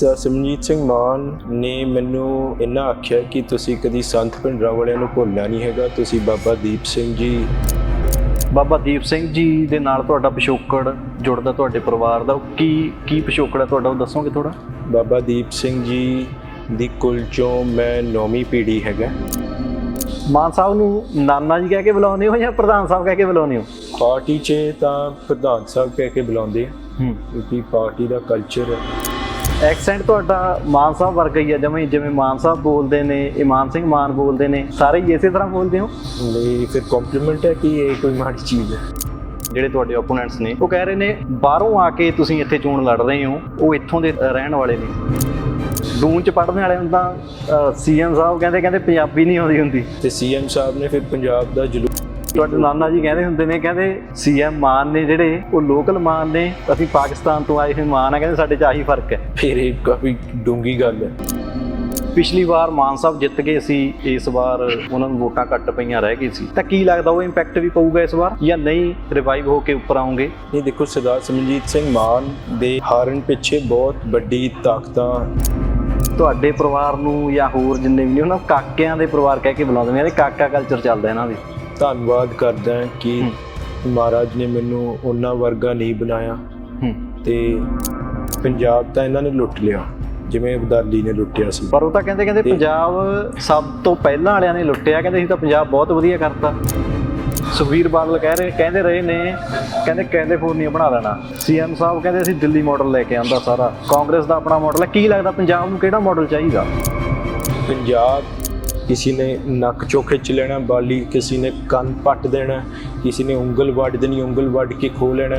Sir Simarjit Singh ਮਾਨ ਨੇ ਮੈਨੂੰ ਇੰਨਾ ਆਖਿਆ ਕਿ ਤੁਸੀਂ ਕਦੀ ਸੰਤ ਭਿੰਡਰਾਂ ਵਾਲਿਆਂ ਨੂੰ ਭੁੱਲਣਾ ਨਹੀਂ ਹੈਗਾ। ਤੁਸੀਂ ਬਾਬਾ ਦੀਪ ਸਿੰਘ ਜੀ। ਬਾਬਾ ਦੀਪ ਸਿੰਘ ਜੀ ਦੇ ਨਾਲ ਤੁਹਾਡਾ ਪਿਛੋਕੜ ਜੁੜਦਾ ਤੁਹਾਡੇ ਪਰਿਵਾਰ ਦਾ। ਕੀ ਕੀ ਪਿਛੋਕੜ ਹੈ ਤੁਹਾਡਾ? ਉਹ ਦੱਸੋਗੇ ਥੋੜਾ ਬਾਬਾ ਦੀਪ ਸਿੰਘ ਜੀ ਦੀ ਕੁਲ ਚੋਂ ਮੈਂ ਨੌਵੀਂ ਪੀੜ੍ਹੀ ਹੈਗਾ। ਮਾਨ ਸਾਹਿਬ ਨੂੰ ਨਾਨਾ ਜੀ ਕਹਿ ਕੇ ਬੁਲਾਉਂਦੇ ਹੋ ਜਾਂ ਪ੍ਰਧਾਨ ਸਾਹਿਬ ਕਹਿ ਕੇ ਬੁਲਾਉਂਦੇ ਹੋ? ਪਾਰਟੀ 'ਚ ਤਾਂ ਪ੍ਰਧਾਨ ਸਾਹਿਬ ਕਹਿ ਕੇ ਬੁਲਾਉਂਦੇ ਆ। ਹੂੰ। ਕਿਉਂਕਿ ਪਾਰਟੀ ਦਾ ਕਲਚਰ ਹੈ। ਐਕਸੈਂਟ ਤੁਹਾਡਾ ਮਾਨ ਸਾਹਿਬ ਵਰਗਾ ਹੀ ਹੈ ਜਿਵੇਂ ਜਿਵੇਂ ਮਾਨ ਸਾਹਿਬ ਬੋਲਦੇ ਨੇ ਇਮਾਨ ਸਿੰਘ ਮਾਨ ਬੋਲਦੇ ਨੇ ਸਾਰੇ ਹੀ ਇਸੇ ਤਰ੍ਹਾਂ ਬੋਲਦੇ ਹੋ? ਲਈ ਫਿਰ ਕੰਪਲੀਮੈਂਟ ਹੈ ਕਿ ਇਹ ਕੋਈ ਮਾੜੀ ਚੀਜ਼ ਹੈ? ਜਿਹੜੇ ਤੁਹਾਡੇ ਓਪੋਨੈਂਟਸ ਨੇ। ਉਹ ਕਹਿ ਰਹੇ ਨੇ ਬਾਹਰੋਂ ਆ ਕੇ ਤੁਸੀਂ ਇੱਥੇ ਚੋਣ ਲੜ ਰਹੇ ਹੋ ਉਹ ਇੱਥੋਂ ਦੇ ਰਹਿਣ ਵਾਲੇ ਨੇ। ਦੂਨ ਚ ਪੜ੍ਹਨ ਵਾਲੇ ਤਾਂ ਸੀਐਮ ਸਾਹਿਬ ਕਹਿੰਦੇ ਕਹਿੰਦੇ ਪੰਜਾਬੀ ਨਹੀਂ ਆਉਂਦੀ ਹੁੰਦੀ। ਤੇ ਸੀਐਮ ਸਾਹਿਬ ਨੇ ਫਿਰ ਪੰਜਾਬ ਦਾ ਜਲੂਸ ਤੁਹਾਡੇ ਨਾਨਾ ਜੀ ਕਹਿੰਦੇ ਹੁੰਦੇ ਨੇ ਕਹਿੰਦੇ ਸੀਐਮ ਮਾਨ ਨੇ ਜਿਹੜੇ ਉਹ ਲੋਕਲ ਮਾਨ ਨੇ ਅਸੀਂ ਪਾਕਿਸਤਾਨ ਤੋਂ ਆਏ ਹੋਏ ਮਾਨ ਆ ਕਹਿੰਦੇ ਸਾਡੇ ਚ ਆਹੀ ਫ਼ਰਕ ਹੈ। ਫਿਰ ਇਹ ਕਾਫੀ ਡੂੰਗੀ ਗੱਲ ਹੈ। ਪਿਛਲੀ ਵਾਰ ਮਾਨ ਸਾਹਿਬ ਜਿੱਤ ਗਏ ਸੀ ਇਸ ਵਾਰ ਉਹਨਾਂ ਨੂੰ ਵੋਟਾਂ ਘੱਟ ਪਈਆਂ ਰਹਿ ਗਈ ਸੀ। ਤਾਂ ਕੀ ਲੱਗਦਾ ਉਹ ਇੰਪੈਕਟ ਵੀ ਪਊਗਾ ਇਸ ਵਾਰ ਜਾਂ ਨਹੀਂ ਰਿਵਾਈਵ ਹੋ ਕੇ ਉੱਪਰ ਆਉਂਗੇ? ਇਹ ਦੇਖੋ ਸਰਦਾਰ ਸਿਮਰਜੀਤ ਸਿੰਘ ਮਾਨ ਦੇ ਹਾਰਨ ਪਿੱਛੇ ਬਹੁਤ ਵੱਡੀ ਤਾਕਤਾਂ। ਤੁਹਾਡੇ ਪਰਿਵਾਰ ਨੂੰ ਜਾਂ ਹੋਰ ਜਿੰਨੇ ਵੀ ਨੇ ਉਹਨਾਂ ਨੂੰ ਕਾਕਿਆਂ ਦੇ ਪਰਿਵਾਰ ਕਹਿ ਕੇ ਬੁਲਾਉਂਦੇ ਨੇ ਇਹਦੇ ਕਾਕਾ ਕਲਚਰ ਚੱਲਦਾ ਇਹਨਾਂ ਦੇ। ਧੰਨਵਾਦ ਕਰਦਾ ਹਾਂ ਕਿ ਮਹਾਰਾਜ ਨੇ ਮੈਨੂੰ ਉਹਨਾਂ ਵਰਗਾ ਨਹੀਂ ਬਣਾਇਆ। ਤੇ ਪੰਜਾਬ ਤਾਂ ਇਹਨਾਂ ਨੇ ਲੁੱਟ ਲਿਆ ਜਿਵੇਂ ਅਬਦਾਲੀ ਨੇ ਲੁੱਟਿਆ ਸੀ। ਪਰ ਉਹ ਤਾਂ ਕਹਿੰਦੇ ਕਹਿੰਦੇ ਪੰਜਾਬ ਸਭ ਤੋਂ ਪਹਿਲਾਂ ਵਾਲਿਆਂ ਨੇ ਲੁੱਟਿਆ ਕਹਿੰਦੇ ਅਸੀਂ ਤਾਂ ਪੰਜਾਬ ਬਹੁਤ ਵਧੀਆ ਕਰਤਾ। ਸੁਖਬੀਰ ਬਾਦਲ ਕਹਿ ਰਹੇ ਕਹਿੰਦੇ ਰਹੇ ਨੇ ਕਹਿੰਦੇ ਕੈਲੀਫੋਰਨੀਆ ਬਣਾ ਦੇਣਾ ਸੀਐਮ ਸਾਹਿਬ ਕਹਿੰਦੇ ਅਸੀਂ ਦਿੱਲੀ ਮਾਡਲ ਲੈ ਕੇ ਆਂਦਾ ਸਾਰਾ। ਕਾਂਗਰਸ ਦਾ ਆਪਣਾ ਮਾਡਲ ਹੈ। ਕੀ ਲੱਗਦਾ ਪੰਜਾਬ ਨੂੰ ਕਿਹੜਾ ਮਾਡਲ ਚਾਹੀਦਾ? ਪੰਜਾਬ ਕਿਸੇ ਨੇ ਨੱਕ ਚੋਂ ਖਿੱਚ ਲੈਣਾ ਬਾਲੀ ਕਿਸੇ ਨੇ ਕੰਨ ਪੱਟ ਦੇਣਾ ਕਿਸੇ ਨੇ ਉਂਗਲ ਵੱਢ ਦੇਣੀ ਉਂਗਲ ਵੱਢ ਕੇ ਖੋ ਲੈਣਾ।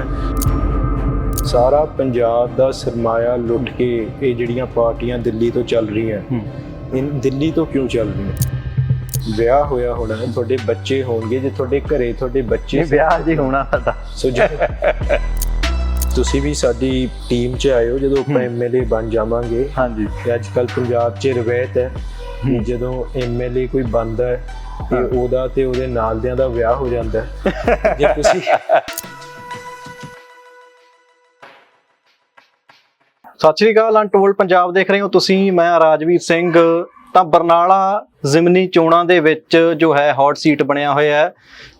ਸਾਰਾ ਪੰਜਾਬ ਦਾ ਸਰਮਾਇਆ ਲੁੱਟ ਕੇ ਇਹ ਜਿਹੜੀਆਂ ਪਾਰਟੀਆਂ ਦਿੱਲੀ ਤੋਂ ਚੱਲ ਰਹੀਆਂ ਇਨ ਦਿੱਲੀ ਤੋਂ ਕਿਉਂ ਚੱਲ ਰਹੀਆਂ? ਵਿਆਹ ਹੋਇਆ ਹੋਣਾ ਤੁਹਾਡੇ ਬੱਚੇ ਹੋਣਗੇ ਜੇ ਤੁਹਾਡੇ ਘਰੇ ਤੁਹਾਡੇ ਬੱਚੇ ਇਹ ਵਿਆਹ ਜੀ ਹੋਣਾ ਸਾਡਾ। ਸੋ ਤੁਸੀਂ ਵੀ ਸਾਡੀ ਟੀਮ 'ਚ ਆਇਓ ਜਦੋਂ ਆਪਾਂ। ਐਮਐਲਏ ਬਣ ਜਾਵਾਂਗੇ। ਹਾਂਜੀ। ਤੇ ਅੱਜ ਕੱਲ ਪੰਜਾਬ 'ਚ ਰਵਾਇਤ ਹੈ। ਕਿ। ਜਦੋਂ ਐਮਐਲਏ ਕੋਈ ਬਣਦਾ ਹੈ ਤੇ। ਉਹਦਾ ਤੇ ਉਹਦੇ ਨਾਲ ਦਿਆਂ ਦਾ ਵਿਆਹ ਹੋ ਜਾਂਦਾ ਹੈ। ਜੇ ਤੁਸੀਂ ਸਤਿ ਸ਼੍ਰੀ ਅਕਾਲ ਅਨਟੋਲਡ ਪੰਜਾਬ ਦੇਖ ਰਹੇ ਹੋ ਤੁਸੀਂ। ਮੈਂ ਰਾਜਵੀਰ ਸਿੰਘ। ਤਾਂ ਬਰਨਾਲਾ ਜ਼ਿਮਨੀ ਚੋਣਾਂ ਦੇ ਵਿੱਚ ਜੋ ਹੈ ਹੌਟ ਸੀਟ ਬਣਿਆ ਹੋਇਆ ਹੈ।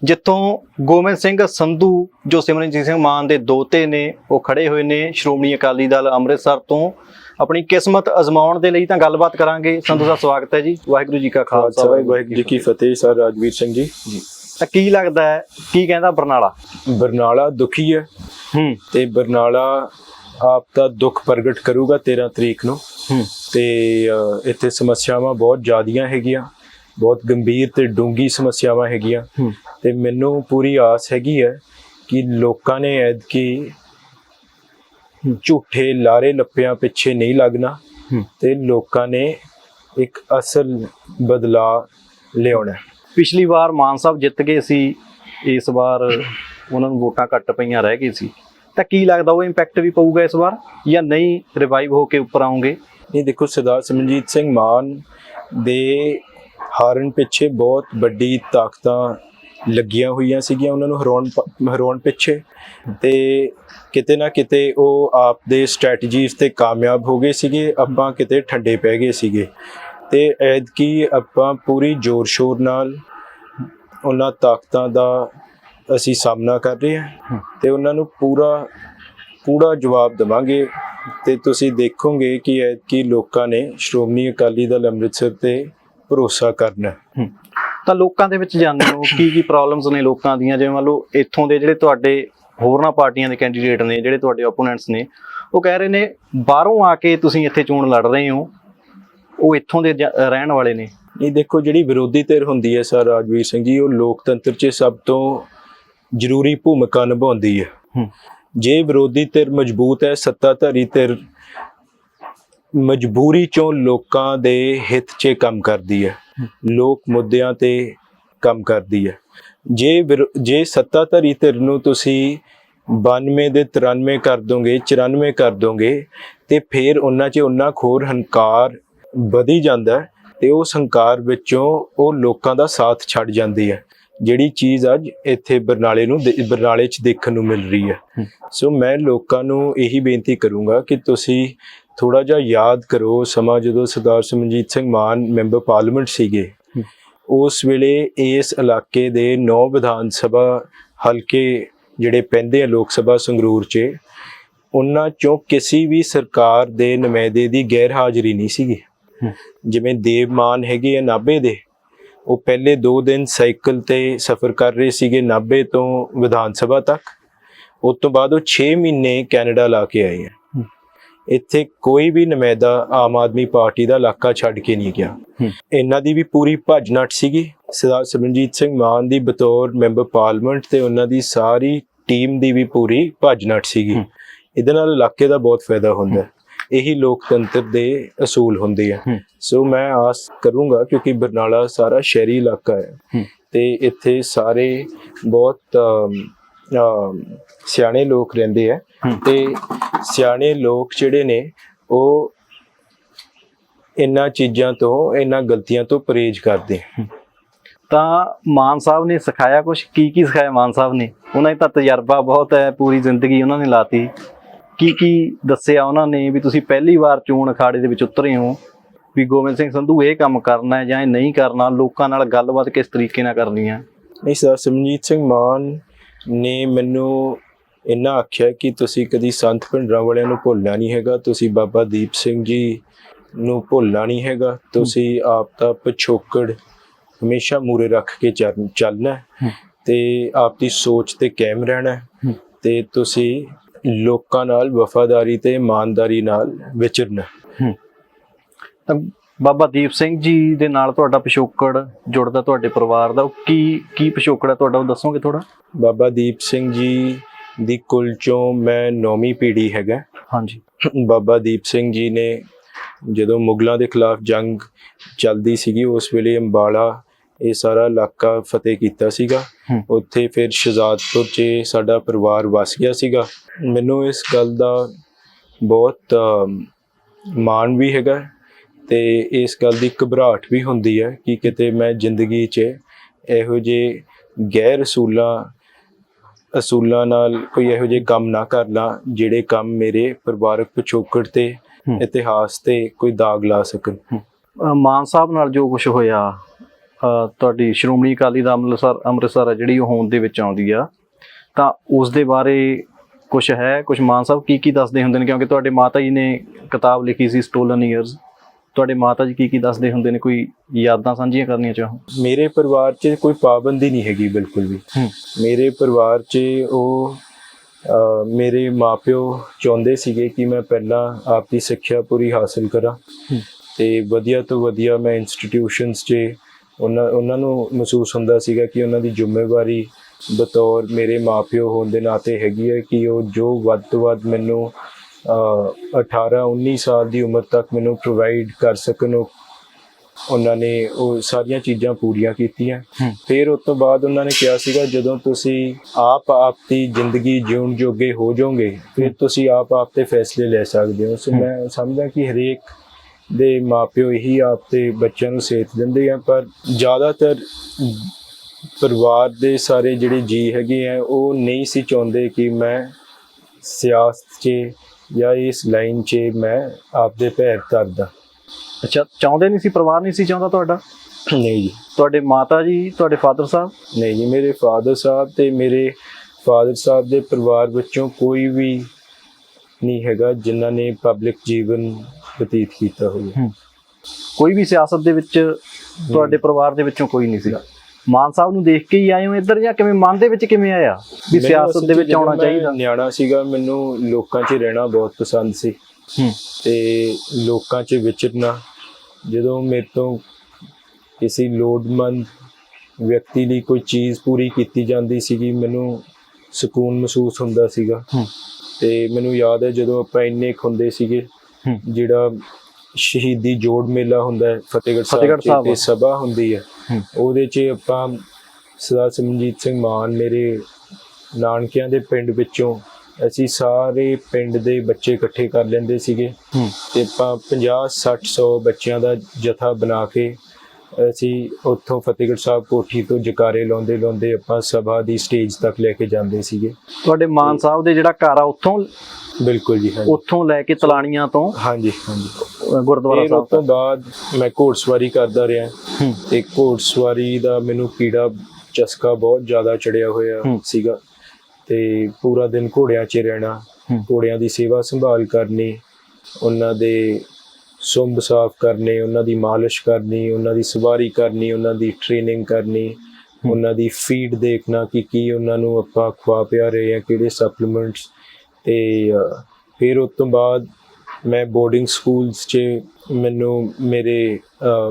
ਜਿੱਥੋਂ ਗੋਬਿੰਦ ਸਿੰਘ ਸੰਧੂ ਜੋ ਸਿਮਰਨਜੀਤ ਸਿੰਘ ਮਾਨ ਦੇ ਦੋਤੇ ਨੇ ਉਹ ਖੜੇ ਹੋਏ ਨੇ। ਸ਼੍ਰੋਮਣੀ ਅਕਾਲੀ ਦਲ ਅੰਮ੍ਰਿਤਸਰ ਤੋਂ। ਆਪਣੀ ਕਿਸਮਤ ਅਜ਼ਮਾਉਣ ਦੇ ਲਈ ਤਾਂ ਗੱਲਬਾਤ ਕਰਾਂਗੇ। ਸੰਧੂ ਸਾਹਿਬ ਸਵਾਗਤ ਹੈ ਜੀ। ਵਾਹਿਗੁਰੂ ਜੀ ਕਾ ਖਾਲਸਾ ਵਾਹਿਗੁਰੂ ਜੀ ਕੀ ਫਤਿਹ। ਸਰ ਰਾਜਵੀਰ ਸਿੰਘ ਜੀ। ਤਾਂ ਕੀ ਲੱਗਦਾ ਹੈ ਕੀ ਕਹਿੰਦਾ ਬਰਨਾਲਾ? ਬਰਨਾਲਾ ਦੁਖੀ ਹੈ। ਹੂੰ। ਤੇ ਬਰਨਾਲਾ ਆਪ ਦਾ ਦੁੱਖ ਪ੍ਰਗਟ ਕਰੂਗਾ 13 ਤਰੀਕ ਨੂੰ। ਹੂੰ। ਤੇ ਇੱਥੇ ਸਮੱਸਿਆਵਾਂ ਬਹੁਤ ਜ਼ਿਆਦੀਆਂ ਹੈਗੀਆਂ। ਬਹੁਤ ਗੰਭੀਰ ਤੇ ਡੂੰਗੀ ਸਮੱਸਿਆਵਾਂ ਹੈਗੀਆਂ। ਤੇ ਮੈਨੂੰ ਪੂਰੀ ਆਸ ਹੈਗੀ ਹੈ ਕਿ ਲੋਕਾਂ ਨੇ ਐਤਕੀ ਝੂਠੇ ਲਾਰੇ ਲੱਪਿਆਂ ਪਿੱਛੇ ਨਹੀਂ ਲੱਗਣਾ ਤੇ ਲੋਕਾਂ ਨੇ ਇੱਕ ਅਸਲ ਬਦਲਾਅ ਲਿਆਉਣਾ। ਪਿਛਲੀ ਵਾਰ ਮਾਨ ਸਾਹਿਬ ਜਿੱਤ ਗਏ ਸੀ ਇਸ ਵਾਰ ਉਹਨਾਂ ਨੂੰ ਵੋਟਾਂ ਘੱਟ ਪਈਆਂ ਰਹਿ ਗਈ ਸੀ। ਤਾਂ ਕੀ ਲੱਗਦਾ ਉਹ ਇੰਪੈਕਟ ਵੀ ਪਊਗਾ ਇਸ ਵਾਰ ਜਾਂ ਨਹੀਂ ਰਿਵਾਈਵ ਹੋ ਕੇ ਉੱਪਰ ਆਉਂਗੇ? ਇਹ ਦੇਖੋ ਸਰਦਾਰ ਸਿਮਰਜੀਤ ਸਿੰਘ ਮਾਨ ਦੇ ਹਾਰਨ ਪਿੱਛੇ ਬਹੁਤ ਵੱਡੀ ਤਾਕਤਾਂ ਲੱਗੀਆਂ ਹੋਈਆਂ ਸੀਗੀਆਂ ਉਹਨਾਂ ਨੂੰ ਹਰਾਉਣ ਹਰਾਉਣ ਪਿੱਛੇ। ਤੇ ਕਿਤੇ ਨਾ ਕਿਤੇ ਉਹ ਆਪ ਦੇ ਸਟ੍ਰੈਟਜੀਜ਼ ਤੇ ਕਾਮਯਾਬ ਹੋ ਗਏ ਸੀਗੇ ਆਪਾਂ ਕਿਤੇ ਠੰਡੇ ਪੈ ਗਏ ਸੀਗੇ। ਤੇ ਐਤਕੀ ਆਪਾਂ ਪੂਰੀ ਜ਼ੋਰ ਸ਼ੋਰ ਨਾਲ ਉਹਨਾਂ ਤਾਕਤਾਂ ਦਾ ਅਸੀਂ ਸਾਹਮਣਾ ਕਰ ਰਹੇ ਹਾਂ। ਤੇ ਉਹਨਾਂ ਨੂੰ ਪੂਰਾ ਪੂਰਾ ਜਵਾਬ ਦੇਵਾਂਗੇ। ਤੇ ਤੁਸੀਂ ਦੇਖੋਗੇ ਕਿ ਐਤਕੀ ਲੋਕਾਂ ਨੇ ਸ਼੍ਰੋਮਣੀ ਅਕਾਲੀ ਦਲ ਅੰਮ੍ਰਿਤਸਰ ਤੇ ਭਰੋਸਾ ਕਰਨਾ। ਤਾਂ ਲੋਕਾਂ ਦੇ ਵਿੱਚ ਜਾਣਦੇ ਹੋ ਕੀ ਕੀ ਪ੍ਰੋਬਲਮਸ ਨੇ ਲੋਕਾਂ ਦੀਆਂ? ਜਿਵੇਂ ਮੰਨ ਲਓ ਇੱਥੋਂ ਦੇ ਜਿਹੜੇ ਤੁਹਾਡੇ ਹੋਰਨਾਂ ਪਾਰਟੀਆਂ ਦੇ ਕੈਂਡੀਡੇਟ ਨੇ ਜਿਹੜੇ ਤੁਹਾਡੇ ਓਪੋਨੈਂਟਸ ਨੇ ਉਹ ਕਹਿ ਰਹੇ ਨੇ ਬਾਹਰੋਂ ਆ ਕੇ ਤੁਸੀਂ ਇੱਥੇ ਚੋਣ ਲੜ ਰਹੇ ਹੋ ਉਹ ਇੱਥੋਂ ਦੇ ਰਹਿਣ ਵਾਲੇ ਨੇ। ਇਹ ਦੇਖੋ ਜਿਹੜੀ ਵਿਰੋਧੀ ਧਿਰ ਹੁੰਦੀ ਹੈ ਸਰ ਰਾਜਵੀਰ ਸਿੰਘ ਜੀ ਉਹ ਲੋਕਤੰਤਰ 'ਚ ਸਭ ਤੋਂ ਜ਼ਰੂਰੀ ਭੂਮਿਕਾ ਨਿਭਾਉਂਦੀ ਹੂੰ। ਜੇ ਵਿਰੋਧੀ ਧਿਰ ਮਜ਼ਬੂਤ ਹੈ ਸੱਤਾਧਾਰੀ ਧਿਰ ਮਜਬੂਰੀ ਚੋਂ ਲੋਕਾਂ ਦੇ ਹਿੱਤ 'ਚ ਕੰਮ ਕਰਦੀ ਹੈ। ਲੋਕ ਮੁੱਦਿਆਂ ਤੇ ਕੰਮ ਕਰਦੀ ਹੈ। ਜੇ ਜੇ ਸੱਤਾਧਾਰੀ ਧਿਰ ਨੂੰ ਤੁਸੀਂ 92 ਦੇ 93 ਕਰ ਦੋਗੇ 94 ਕਰ ਦੋਗੇ ਤੇ ਫਿਰ ਉਹਨਾਂ 'ਚ ਉਹਨਾਂ ਖੋਰ ਹੰਕਾਰ ਵਧੀ ਜਾਂਦਾ ਤੇ ਉਸ ਹੰਕਾਰ ਵਿੱਚੋਂ ਉਹ ਲੋਕਾਂ ਦਾ ਸਾਥ ਛੱਡ ਜਾਂਦੀ ਹੈ। ਜਿਹੜੀ ਚੀਜ਼ ਅੱਜ ਇੱਥੇ ਬਰਨਾਲੇ ਨੂੰ ਬਰਨਾਲੇ 'ਚ ਦੇਖਣ ਨੂੰ ਮਿਲ ਰਹੀ ਹੂੰ। ਸੋ ਮੈਂ ਲੋਕਾਂ ਨੂੰ ਇਹੀ ਬੇਨਤੀ ਕਰੂੰਗਾ ਕਿ ਤੁਸੀਂ ਥੋੜਾ ਜਿਹਾ ਯਾਦ ਕਰੋ ਸਮਾਂ ਜਦੋਂ ਸਰਦਾਰ ਸਿਮਰਨਜੀਤ ਸਿੰਘ ਮਾਨ ਮੈਂਬਰ ਪਾਰਲੀਮੈਂਟ ਸੀਗੇ। ਉਸ ਵੇਲੇ ਇਸ ਇਲਾਕੇ ਦੇ ਨੌ ਵਿਧਾਨ ਸਭਾ ਹਲਕੇ ਜਿਹੜੇ ਪੈਂਦੇ ਆ ਲੋਕ ਸਭਾ ਸੰਗਰੂਰ 'ਚ ਉਹਨਾਂ ਚੋਂ ਕਿਸੇ ਵੀ ਸਰਕਾਰ ਦੇ ਨੁਮਾਇੰਦੇ ਦੀ ਗੈਰ ਹਾਜ਼ਰੀ ਨਹੀਂ ਸੀਗੀ। ਜਿਵੇਂ ਦੇਵ ਮਾਨ ਹੈਗੇ ਆ ਨਾਭੇ ਦੇ ਉਹ ਪਹਿਲੇ 2 ਦਿਨ ਸਾਈਕਲ ਤੇ ਸਫ਼ਰ ਕਰ ਰਹੇ ਸੀਗੇ ਨਾਭੇ ਤੋਂ ਵਿਧਾਨ ਸਭਾ ਤੱਕ ਉਸ ਤੋਂ ਬਾਅਦ ਉਹ 6 ਮਹੀਨੇ ਕੈਨੇਡਾ ਲਾ ਕੇ ਆਏ ਆ। ਇੱਥੇ ਕੋਈ ਵੀ ਨੁਮਾਇੰਦਾ ਆਮ ਆਦਮੀ ਪਾਰਟੀ ਦਾ ਇਲਾਕਾ ਛੱਡ ਕੇ ਨਹੀਂ ਗਿਆ। ਇਹਨਾਂ ਦੀ ਵੀ ਪੂਰੀ ਭੱਜ ਨੱਠ ਸੀਗੀ ਸਰਦਾਰ ਸਿਮਰਨਜੀਤ ਸਿੰਘ ਮਾਨ ਦੀ ਬਤੌਰ ਮੈਂਬਰ ਪਾਰਲੀਮੈਂਟ ਤੇ ਉਹਨਾਂ ਦੀ ਸਾਰੀ ਟੀਮ ਦੀ ਵੀ ਪੂਰੀ ਭੱਜ ਨੱਠ ਸੀਗੀ। ਇਹਦੇ ਨਾਲ ਇਲਾਕੇ ਦਾ ਬਹੁਤ ਫਾਇਦਾ ਹੁੰਦਾ ਹੈ ਇਹੀ ਲੋਕਤੰਤਰ ਦੇ ਅਸੂਲ ਹੁੰਦੇ ਆ। ਸੋ ਮੈਂ ਆਸ ਕਰੂੰਗਾ ਕਿਉਂਕਿ ਬਰਨਾਲਾ ਸਾਰਾ ਸ਼ਹਿਰੀ ਇਲਾਕਾ ਹੈ। ਤੇ ਇੱਥੇ ਸਾਰੇ ਬਹੁਤ ਸਿਆਣੇ ਲੋਕ ਰਹਿੰਦੇ ਆ। ਤੇ ਸਿਆਣੇ ਲੋਕ ਜਿਹੜੇ ਨੇ ਉਹ ਇਹਨਾਂ ਚੀਜ਼ਾਂ ਤੋਂ ਇਹਨਾਂ ਗਲਤੀਆਂ ਤੋਂ ਪਰਹੇਜ਼ ਕਰਦੇ। ਤਾਂ ਮਾਨ ਸਾਹਿਬ ਨੇ ਸਿਖਾਇਆ ਕੁਝ ਕੀ ਕੀ ਸਿਖਾਇਆ ਮਾਨ ਸਾਹਿਬ ਨੇ? ਉਹਨਾਂ ਦਾ ਤਜਰਬਾ ਬਹੁਤ ਹੈ ਪੂਰੀ ਜ਼ਿੰਦਗੀ ਉਹਨਾਂ ਨੇ ਲਾਤੀ। ਕੀ ਕੀ ਦੱਸਿਆ ਉਹਨਾਂ ਨੇ ਵੀ ਤੁਸੀਂ ਪਹਿਲੀ ਵਾਰ ਚੋਣ ਅਖਾੜੇ ਦੇ ਵਿੱਚ ਉਤਰੇ ਹੋ? ਵੀ ਗੋਬਿੰਦ ਸਿੰਘ ਸੰਧੂ ਇਹ ਕੰਮ ਕਰਨਾ ਹੈ ਜਾਂ ਇਹ ਨਹੀਂ ਕਰਨਾ? ਲੋਕਾਂ ਨਾਲ ਗੱਲਬਾਤ ਕਿਸ ਤਰੀਕੇ ਨਾਲ ਕਰਨੀ ਹੈ? ਨਹੀਂ ਸਰ ਸਿਮਰਨਜੀਤ ਸਿੰਘ ਮਾਨ ਨੇ ਮੈਨੂੰ ਇੰਨਾ ਆਖਿਆ ਕਿ ਤੁਸੀਂ ਕਦੀ ਸੰਤ ਭਿੰਡਰਾਂ ਵਾਲਿਆਂ ਨੂੰ ਭੁੱਲਣਾ ਨਹੀਂ ਹੈਗਾ ਤੁਸੀਂ ਬਾਬਾ ਦੀਪ ਸਿੰਘ ਜੀ ਨੂੰ ਭੁੱਲਣਾ ਨਹੀਂ ਹੈਗਾ ਤੁਸੀਂ ਆਪ ਦਾ ਪਿਛੋਕੜ ਹਮੇਸ਼ਾ ਮੂਰੇ ਰੱਖ ਕੇ ਚੱਲ- ਚੱਲਣਾ। ਤੇ ਆਪ ਦੀ ਸੋਚ ਤੇ ਕਾਇਮ ਰਹਿਣਾ। ਤੇ ਤੁਸੀਂ ਲੋਕਾਂ ਨਾਲ ਵਫਾਦਾਰੀ ਤੇ ਇਮਾਨਦਾਰੀ ਨਾਲ ਵਿਚਰਨਾ। ਤਾਂ ਬਾਬਾ ਦੀਪ ਸਿੰਘ ਜੀ ਦੇ ਨਾਲ ਤੁਹਾਡਾ ਪਿਛੋਕੜ ਜੁੜਦਾ ਤੁਹਾਡੇ ਪਰਿਵਾਰ ਦਾ ਕੀ ਕੀ ਪਿਛੋਕੜ ਹੈ ਤੁਹਾਡਾ ਉਹ ਦੱਸੋਗੇ ਥੋੜਾ ਬਾਬਾ ਦੀਪ ਸਿੰਘ ਜੀ ਦੀ ਕੁਲ ਚੋਂ ਮੈਂ ਨੌਵੀਂ ਪੀੜ੍ਹੀ ਹੈਗਾ। ਹਾਂਜੀ। ਬਾਬਾ ਦੀਪ ਸਿੰਘ ਜੀ ਨੇ ਜਦੋਂ ਮੁਗਲਾਂ ਦੇ ਖਿਲਾਫ ਜੰਗ ਚੱਲਦੀ ਸੀਗੀ ਉਸ ਵੇਲੇ ਅੰਬਾਲਾ ਇਹ ਸਾਰਾ ਇਲਾਕਾ ਫਤਿਹ ਕੀਤਾ ਸੀਗਾ। ਉੱਥੇ ਫਿਰ ਸ਼ਹਜ਼ਾਦਪੁਰ 'ਚ ਸਾਡਾ ਪਰਿਵਾਰ ਵਸ ਗਿਆ ਸੀਗਾ। ਮੈਨੂੰ ਇਸ ਗੱਲ ਦਾ ਬਹੁਤ ਮਾਣ ਵੀ ਹੈਗਾ ਤੇ ਇਸ ਗੱਲ ਦੀ ਘਬਰਾਹਟ ਵੀ ਹੁੰਦੀ ਹੈ ਕਿ ਕਿਤੇ ਮੈਂ ਜ਼ਿੰਦਗੀ 'ਚ ਇਹੋ ਜਿਹੇ ਗੈਰ ਅਸੂਲਾਂ ਅਸੂਲਾਂ ਨਾਲ ਕੋਈ ਇਹੋ ਜਿਹੇ ਕੰਮ ਨਾ ਕਰ ਲਾਂ ਜਿਹੜੇ ਕੰਮ ਮੇਰੇ ਪਰਿਵਾਰਕ ਪਿਛੋਕੜ ਤੇ। ਇਤਿਹਾਸ ਤੇ ਕੋਈ ਦਾਗ ਲਾ ਸਕਣ। ਮਾਨ ਸਾਹਿਬ ਨਾਲ ਜੋ ਕੁਝ ਹੋਇਆ ਤੁਹਾਡੀ ਸ਼੍ਰੋਮਣੀ ਅਕਾਲੀ ਦਾ ਅੰਮ੍ਰਿਤਸਰ ਅੰਮ੍ਰਿਤਸਰ ਆ ਜਿਹੜੀ ਉਹ ਹੋਂਦ ਦੇ ਵਿੱਚ ਆਉਂਦੀ ਆ ਤਾਂ ਉਸ ਦੇ ਬਾਰੇ ਕੁਝ ਹੈ? ਕੁਝ ਮਾਨ ਸਾਹਿਬ ਕੀ ਕੀ ਦੱਸਦੇ ਹੁੰਦੇ ਨੇ? ਕਿਉਂਕਿ ਤੁਹਾਡੇ ਮਾਤਾ ਜੀ ਨੇ ਕਿਤਾਬ ਲਿਖੀ ਸੀ ਸਟੋਲਨ ਇਅਰਸ ਤੁਹਾਡੇ ਮਾਤਾ ਜੀ ਕੀ ਕੀ ਦੱਸਦੇ ਹੁੰਦੇ ਨੇ? ਕੋਈ ਯਾਦਾਂ ਸਾਂਝੀਆਂ ਕਰਨੀਆਂ ਚਾਹੋ? ਮੇਰੇ ਪਰਿਵਾਰ 'ਚ ਕੋਈ ਪਾਬੰਦੀ ਨਹੀਂ ਹੈਗੀ ਬਿਲਕੁਲ ਵੀ। ਮੇਰੇ ਪਰਿਵਾਰ 'ਚ ਉਹ ਮੇਰੇ ਮਾਪਿਓ ਚਾਹੁੰਦੇ ਸੀਗੇ ਕਿ ਮੈਂ ਪਹਿਲਾਂ ਆਪ ਦੀ ਸਿੱਖਿਆ ਪੂਰੀ ਹਾਸਲ ਕਰਾਂ। ਤੇ ਵਧੀਆ ਤੋਂ ਵਧੀਆ ਮੈਂ ਇੰਸਟੀਟਿਊਸ਼ਨਸ 'ਚ ਉਹਨਾਂ ਉਹਨਾਂ ਨੂੰ ਮਹਿਸੂਸ ਹੁੰਦਾ ਸੀਗਾ ਕਿ ਉਹਨਾਂ ਦੀ ਜ਼ਿੰਮੇਵਾਰੀ ਬਤੌਰ ਮੇਰੇ ਮਾਪਿਓ ਹੋਣ ਦੇ ਨਾਤੇ ਹੈਗੀ ਹੈ ਕਿ ਉਹ ਜੋ ਵੱਧ ਤੋਂ ਵੱਧ ਮੈਨੂੰ 18 19 ਸਾਲ ਦੀ ਉਮਰ ਤੱਕ ਮੈਨੂੰ ਪ੍ਰੋਵਾਈਡ ਕਰ ਸਕਣ ਉਹ ਉਹਨਾਂ ਨੇ ਉਹ ਸਾਰੀਆਂ ਚੀਜ਼ਾਂ ਪੂਰੀਆਂ ਕੀਤੀਆਂ ਹੂੰ। ਫਿਰ ਉਸ ਤੋਂ ਬਾਅਦ ਉਹਨਾਂ ਨੇ ਕਿਹਾ ਸੀਗਾ ਜਦੋਂ ਤੁਸੀਂ ਆਪ ਆਪ ਦੀ ਜ਼ਿੰਦਗੀ ਜਿਉਣ ਜੋਗੇ ਹੋ ਜਾਓਗੇ ਫਿਰ ਤੁਸੀਂ ਆਪ ਆਪ ਤੇ ਫੈਸਲੇ ਲੈ ਸਕਦੇ ਹੋ ਸੋ ਹੂੰ। ਮੈਂ ਸਮਝਦਾ ਕਿ ਹਰੇਕ ਦੇ ਮਾਪਿਓ ਇਹੀ ਆਪ ਤੇ ਬੱਚਿਆਂ ਨੂੰ ਸੇਧ ਦਿੰਦੇ ਆ ਪਰ ਜ਼ਿਆਦਾਤਰ ਪਰਿਵਾਰ ਦੇ ਸਾਰੇ ਜਿਹੜੇ ਜੀ ਹੈਗੇ ਆ ਉਹ ਨਹੀਂ ਸੀ ਚਾਹੁੰਦੇ ਕਿ ਮੈਂ ਸਿਆਸਤ 'ਚ ਜਾਂ ਇਸ ਲਾਈਨ 'ਚ ਮੈਂ ਆਪਦੇ ਪੈਰ ਧਰਦਾ। ਅੱਛਾ ਚਾਹੁੰਦੇ ਨਹੀਂ ਸੀ ਪਰਿਵਾਰ ਨਹੀਂ ਸੀ ਚਾਹੁੰਦਾ ਤੁਹਾਡਾ? ਨਹੀਂ ਜੀ। ਤੁਹਾਡੇ ਮਾਤਾ ਜੀ ਤੁਹਾਡੇ ਫਾਦਰ ਸਾਹਿਬ? ਨਹੀਂ ਜੀ ਮੇਰੇ ਫਾਦਰ ਸਾਹਿਬ ਤੇ ਮੇਰੇ ਫਾਦਰ ਸਾਹਿਬ ਦੇ ਪਰਿਵਾਰ ਵਿੱਚੋਂ ਕੋਈ ਵੀ ਨਹੀਂ ਹੈਗਾ ਜਿਨ੍ਹਾਂ ਨੇ ਪਬਲਿਕ ਜੀਵਨ ਬਤੀਤ ਕੀਤਾ ਹੋਵੇ। ਕੋਈ ਵੀ ਸਿਆਸਤ ਦੇ ਵਿੱਚ ਤੁਹਾਡੇ ਪਰਿਵਾਰ ਦੇ ਵਿੱਚੋਂ ਕੋਈ ਨਹੀਂ ਸੀਗਾ ਮਾਨ ਸਾਹਿਬ ਨੂੰ ਦੇਖ ਕੇ ਹੀ ਆਏ ਹੋ ਇੱਧਰ ਜਾਂ ਕਿਵੇਂ ਮਨ ਦੇ ਵਿੱਚ ਕਿਵੇਂ ਆਇਆ ਵੀ ਸਿਆਸਤ ਦੇ ਵਿੱਚ ਆਉਣਾ ਚਾਹੀਦਾ? ਨਿਆਣਾ ਸੀਗਾ ਮੈਨੂੰ ਲੋਕਾਂ 'ਚ ਰਹਿਣਾ ਬਹੁਤ ਪਸੰਦ ਸੀ। ਹੂੰ। ਤੇ ਲੋਕਾਂ 'ਚ ਵਿਚਰਨਾ ਜਦੋਂ ਮੇਰੇ ਤੋਂ ਕਿਸੇ ਲੋੜਮੰਦ ਵਿਅਕਤੀ ਲਈ ਕੋਈ ਚੀਜ਼ ਪੂਰੀ ਕੀਤੀ ਜਾਂਦੀ ਸੀਗੀ ਮੈਨੂੰ ਸਕੂਨ ਮਹਿਸੂਸ ਹੁੰਦਾ ਸੀਗਾ। ਹੂੰ। ਤੇ ਮੈਨੂੰ ਯਾਦ ਹੈ ਜਦੋਂ ਆਪਾਂ ਇੰਨੇ ਹੁੰਦੇ ਸੀਗੇ ਜਿਹੜਾ ਸ਼ਹੀਦੀ ਜੋੜ ਮੇਲਾ ਹੁੰਦਾ ਹੈ ਫਤਿਹਗੜ੍ਹ ਫਤਿਹਗੜ੍ਹ ਸਾਹਿਬ ਸਾਹਿਬ। ਤੇ ਸਭਾ ਹੁੰਦੀ ਹੈ। ਹੂੰ। ਉਹਦੇ 'ਚ ਆਪਾਂ ਸਰਦਾਰ ਸਿਮਰਨਜੀਤ ਸਿੰਘ ਮਾਨ ਮੇਰੇ ਨਾਨਕਿਆਂ ਦੇ ਪਿੰਡ ਵਿੱਚੋਂ ਅਸੀਂ ਸਾਰੇ ਪਿੰਡ ਦੇ ਬੱਚੇ ਇਕੱਠੇ ਕਰ ਲੈਂਦੇ ਸੀਗੇ। ਹੂੰ। ਤੇ ਆਪਾਂ 50 60 100 ਬੱਚਿਆਂ ਦਾ ਜਥਾ ਬਣਾ ਕੇ ਅਸੀਂ ਉੱਥੋਂ ਫਤਿਹਗੜ੍ਹ ਸਾਹਿਬ ਕੋਠੀ ਤੋਂ ਜਕਾਰੇ ਲਾਉਂਦੇ ਲਾਉਂਦੇ ਆਪਾਂ ਸਭਾ ਦੀ ਸਟੇਜ ਤੱਕ ਲੈ ਕੇ ਜਾਂਦੇ ਸੀਗੇ। ਤੁਹਾਡੇ ਮਾਨ ਸਾਹਿਬ ਦੇ ਜਿਹੜਾ ਘਰ ਆ ਉੱਥੋਂ ਬਿਲਕੁਲ ਜੀ ਹਾਂਜੀ। ਉੱਥੋਂ ਲੈ ਕੇ ਤਲਾਣੀਆਂ ਤੋਂ ਹਾਂਜੀ ਹਾਂਜੀ। ਗੁਰਦੁਆਰਾ ਸਾਹਿਬ ਤੋਂ ਬਾਅਦ ਮੈਂ ਘੋੜਸਵਾਰੀ ਕਰਦਾ ਰਿਹਾ। ਹੂੰ। ਤੇ ਘੋੜਸਵਾਰੀ ਦਾ ਮੈਨੂੰ ਕੀੜਾ ਚਸਕਾ ਬਹੁਤ ਜ਼ਿਆਦਾ ਚੜਿਆ ਹੋਇਆ ਹੂੰ। ਸੀਗਾ। ਤੇ ਪੂਰਾ ਦਿਨ ਘੋੜਿਆਂ 'ਚ ਰਹਿਣਾ ਹੂੰ। ਘੋੜਿਆਂ ਦੀ ਸੇਵਾ ਸੰਭਾਲ ਕਰਨੀ ਉਹਨਾਂ ਦੇ ਸੁੰਭ ਸਾਫ਼ ਕਰਨੇ ਉਹਨਾਂ ਦੀ ਮਾਲਿਸ਼ ਕਰਨੀ ਉਹਨਾਂ ਦੀ ਸਵਾਰੀ ਕਰਨੀ ਉਹਨਾਂ ਦੀ ਟ੍ਰੇਨਿੰਗ ਕਰਨੀ। ਉਹਨਾਂ ਦੀ ਫੀਡ ਦੇਖਣਾ ਕਿ ਕੀ ਉਹਨਾਂ ਨੂੰ ਆਪਾਂ ਖਵਾ ਪਿਆ ਰਹੇ ਹਾਂ ਕਿਹੜੇ ਸਪਲੀਮੈਂਟਸ ਤੇ ਫਿਰ ਉਸ ਤੋਂ ਬਾਅਦ ਮੈਂ ਬੋਰਡਿੰਗ ਸਕੂਲਸ 'ਚ ਮੈਨੂੰ ਮੇਰੇ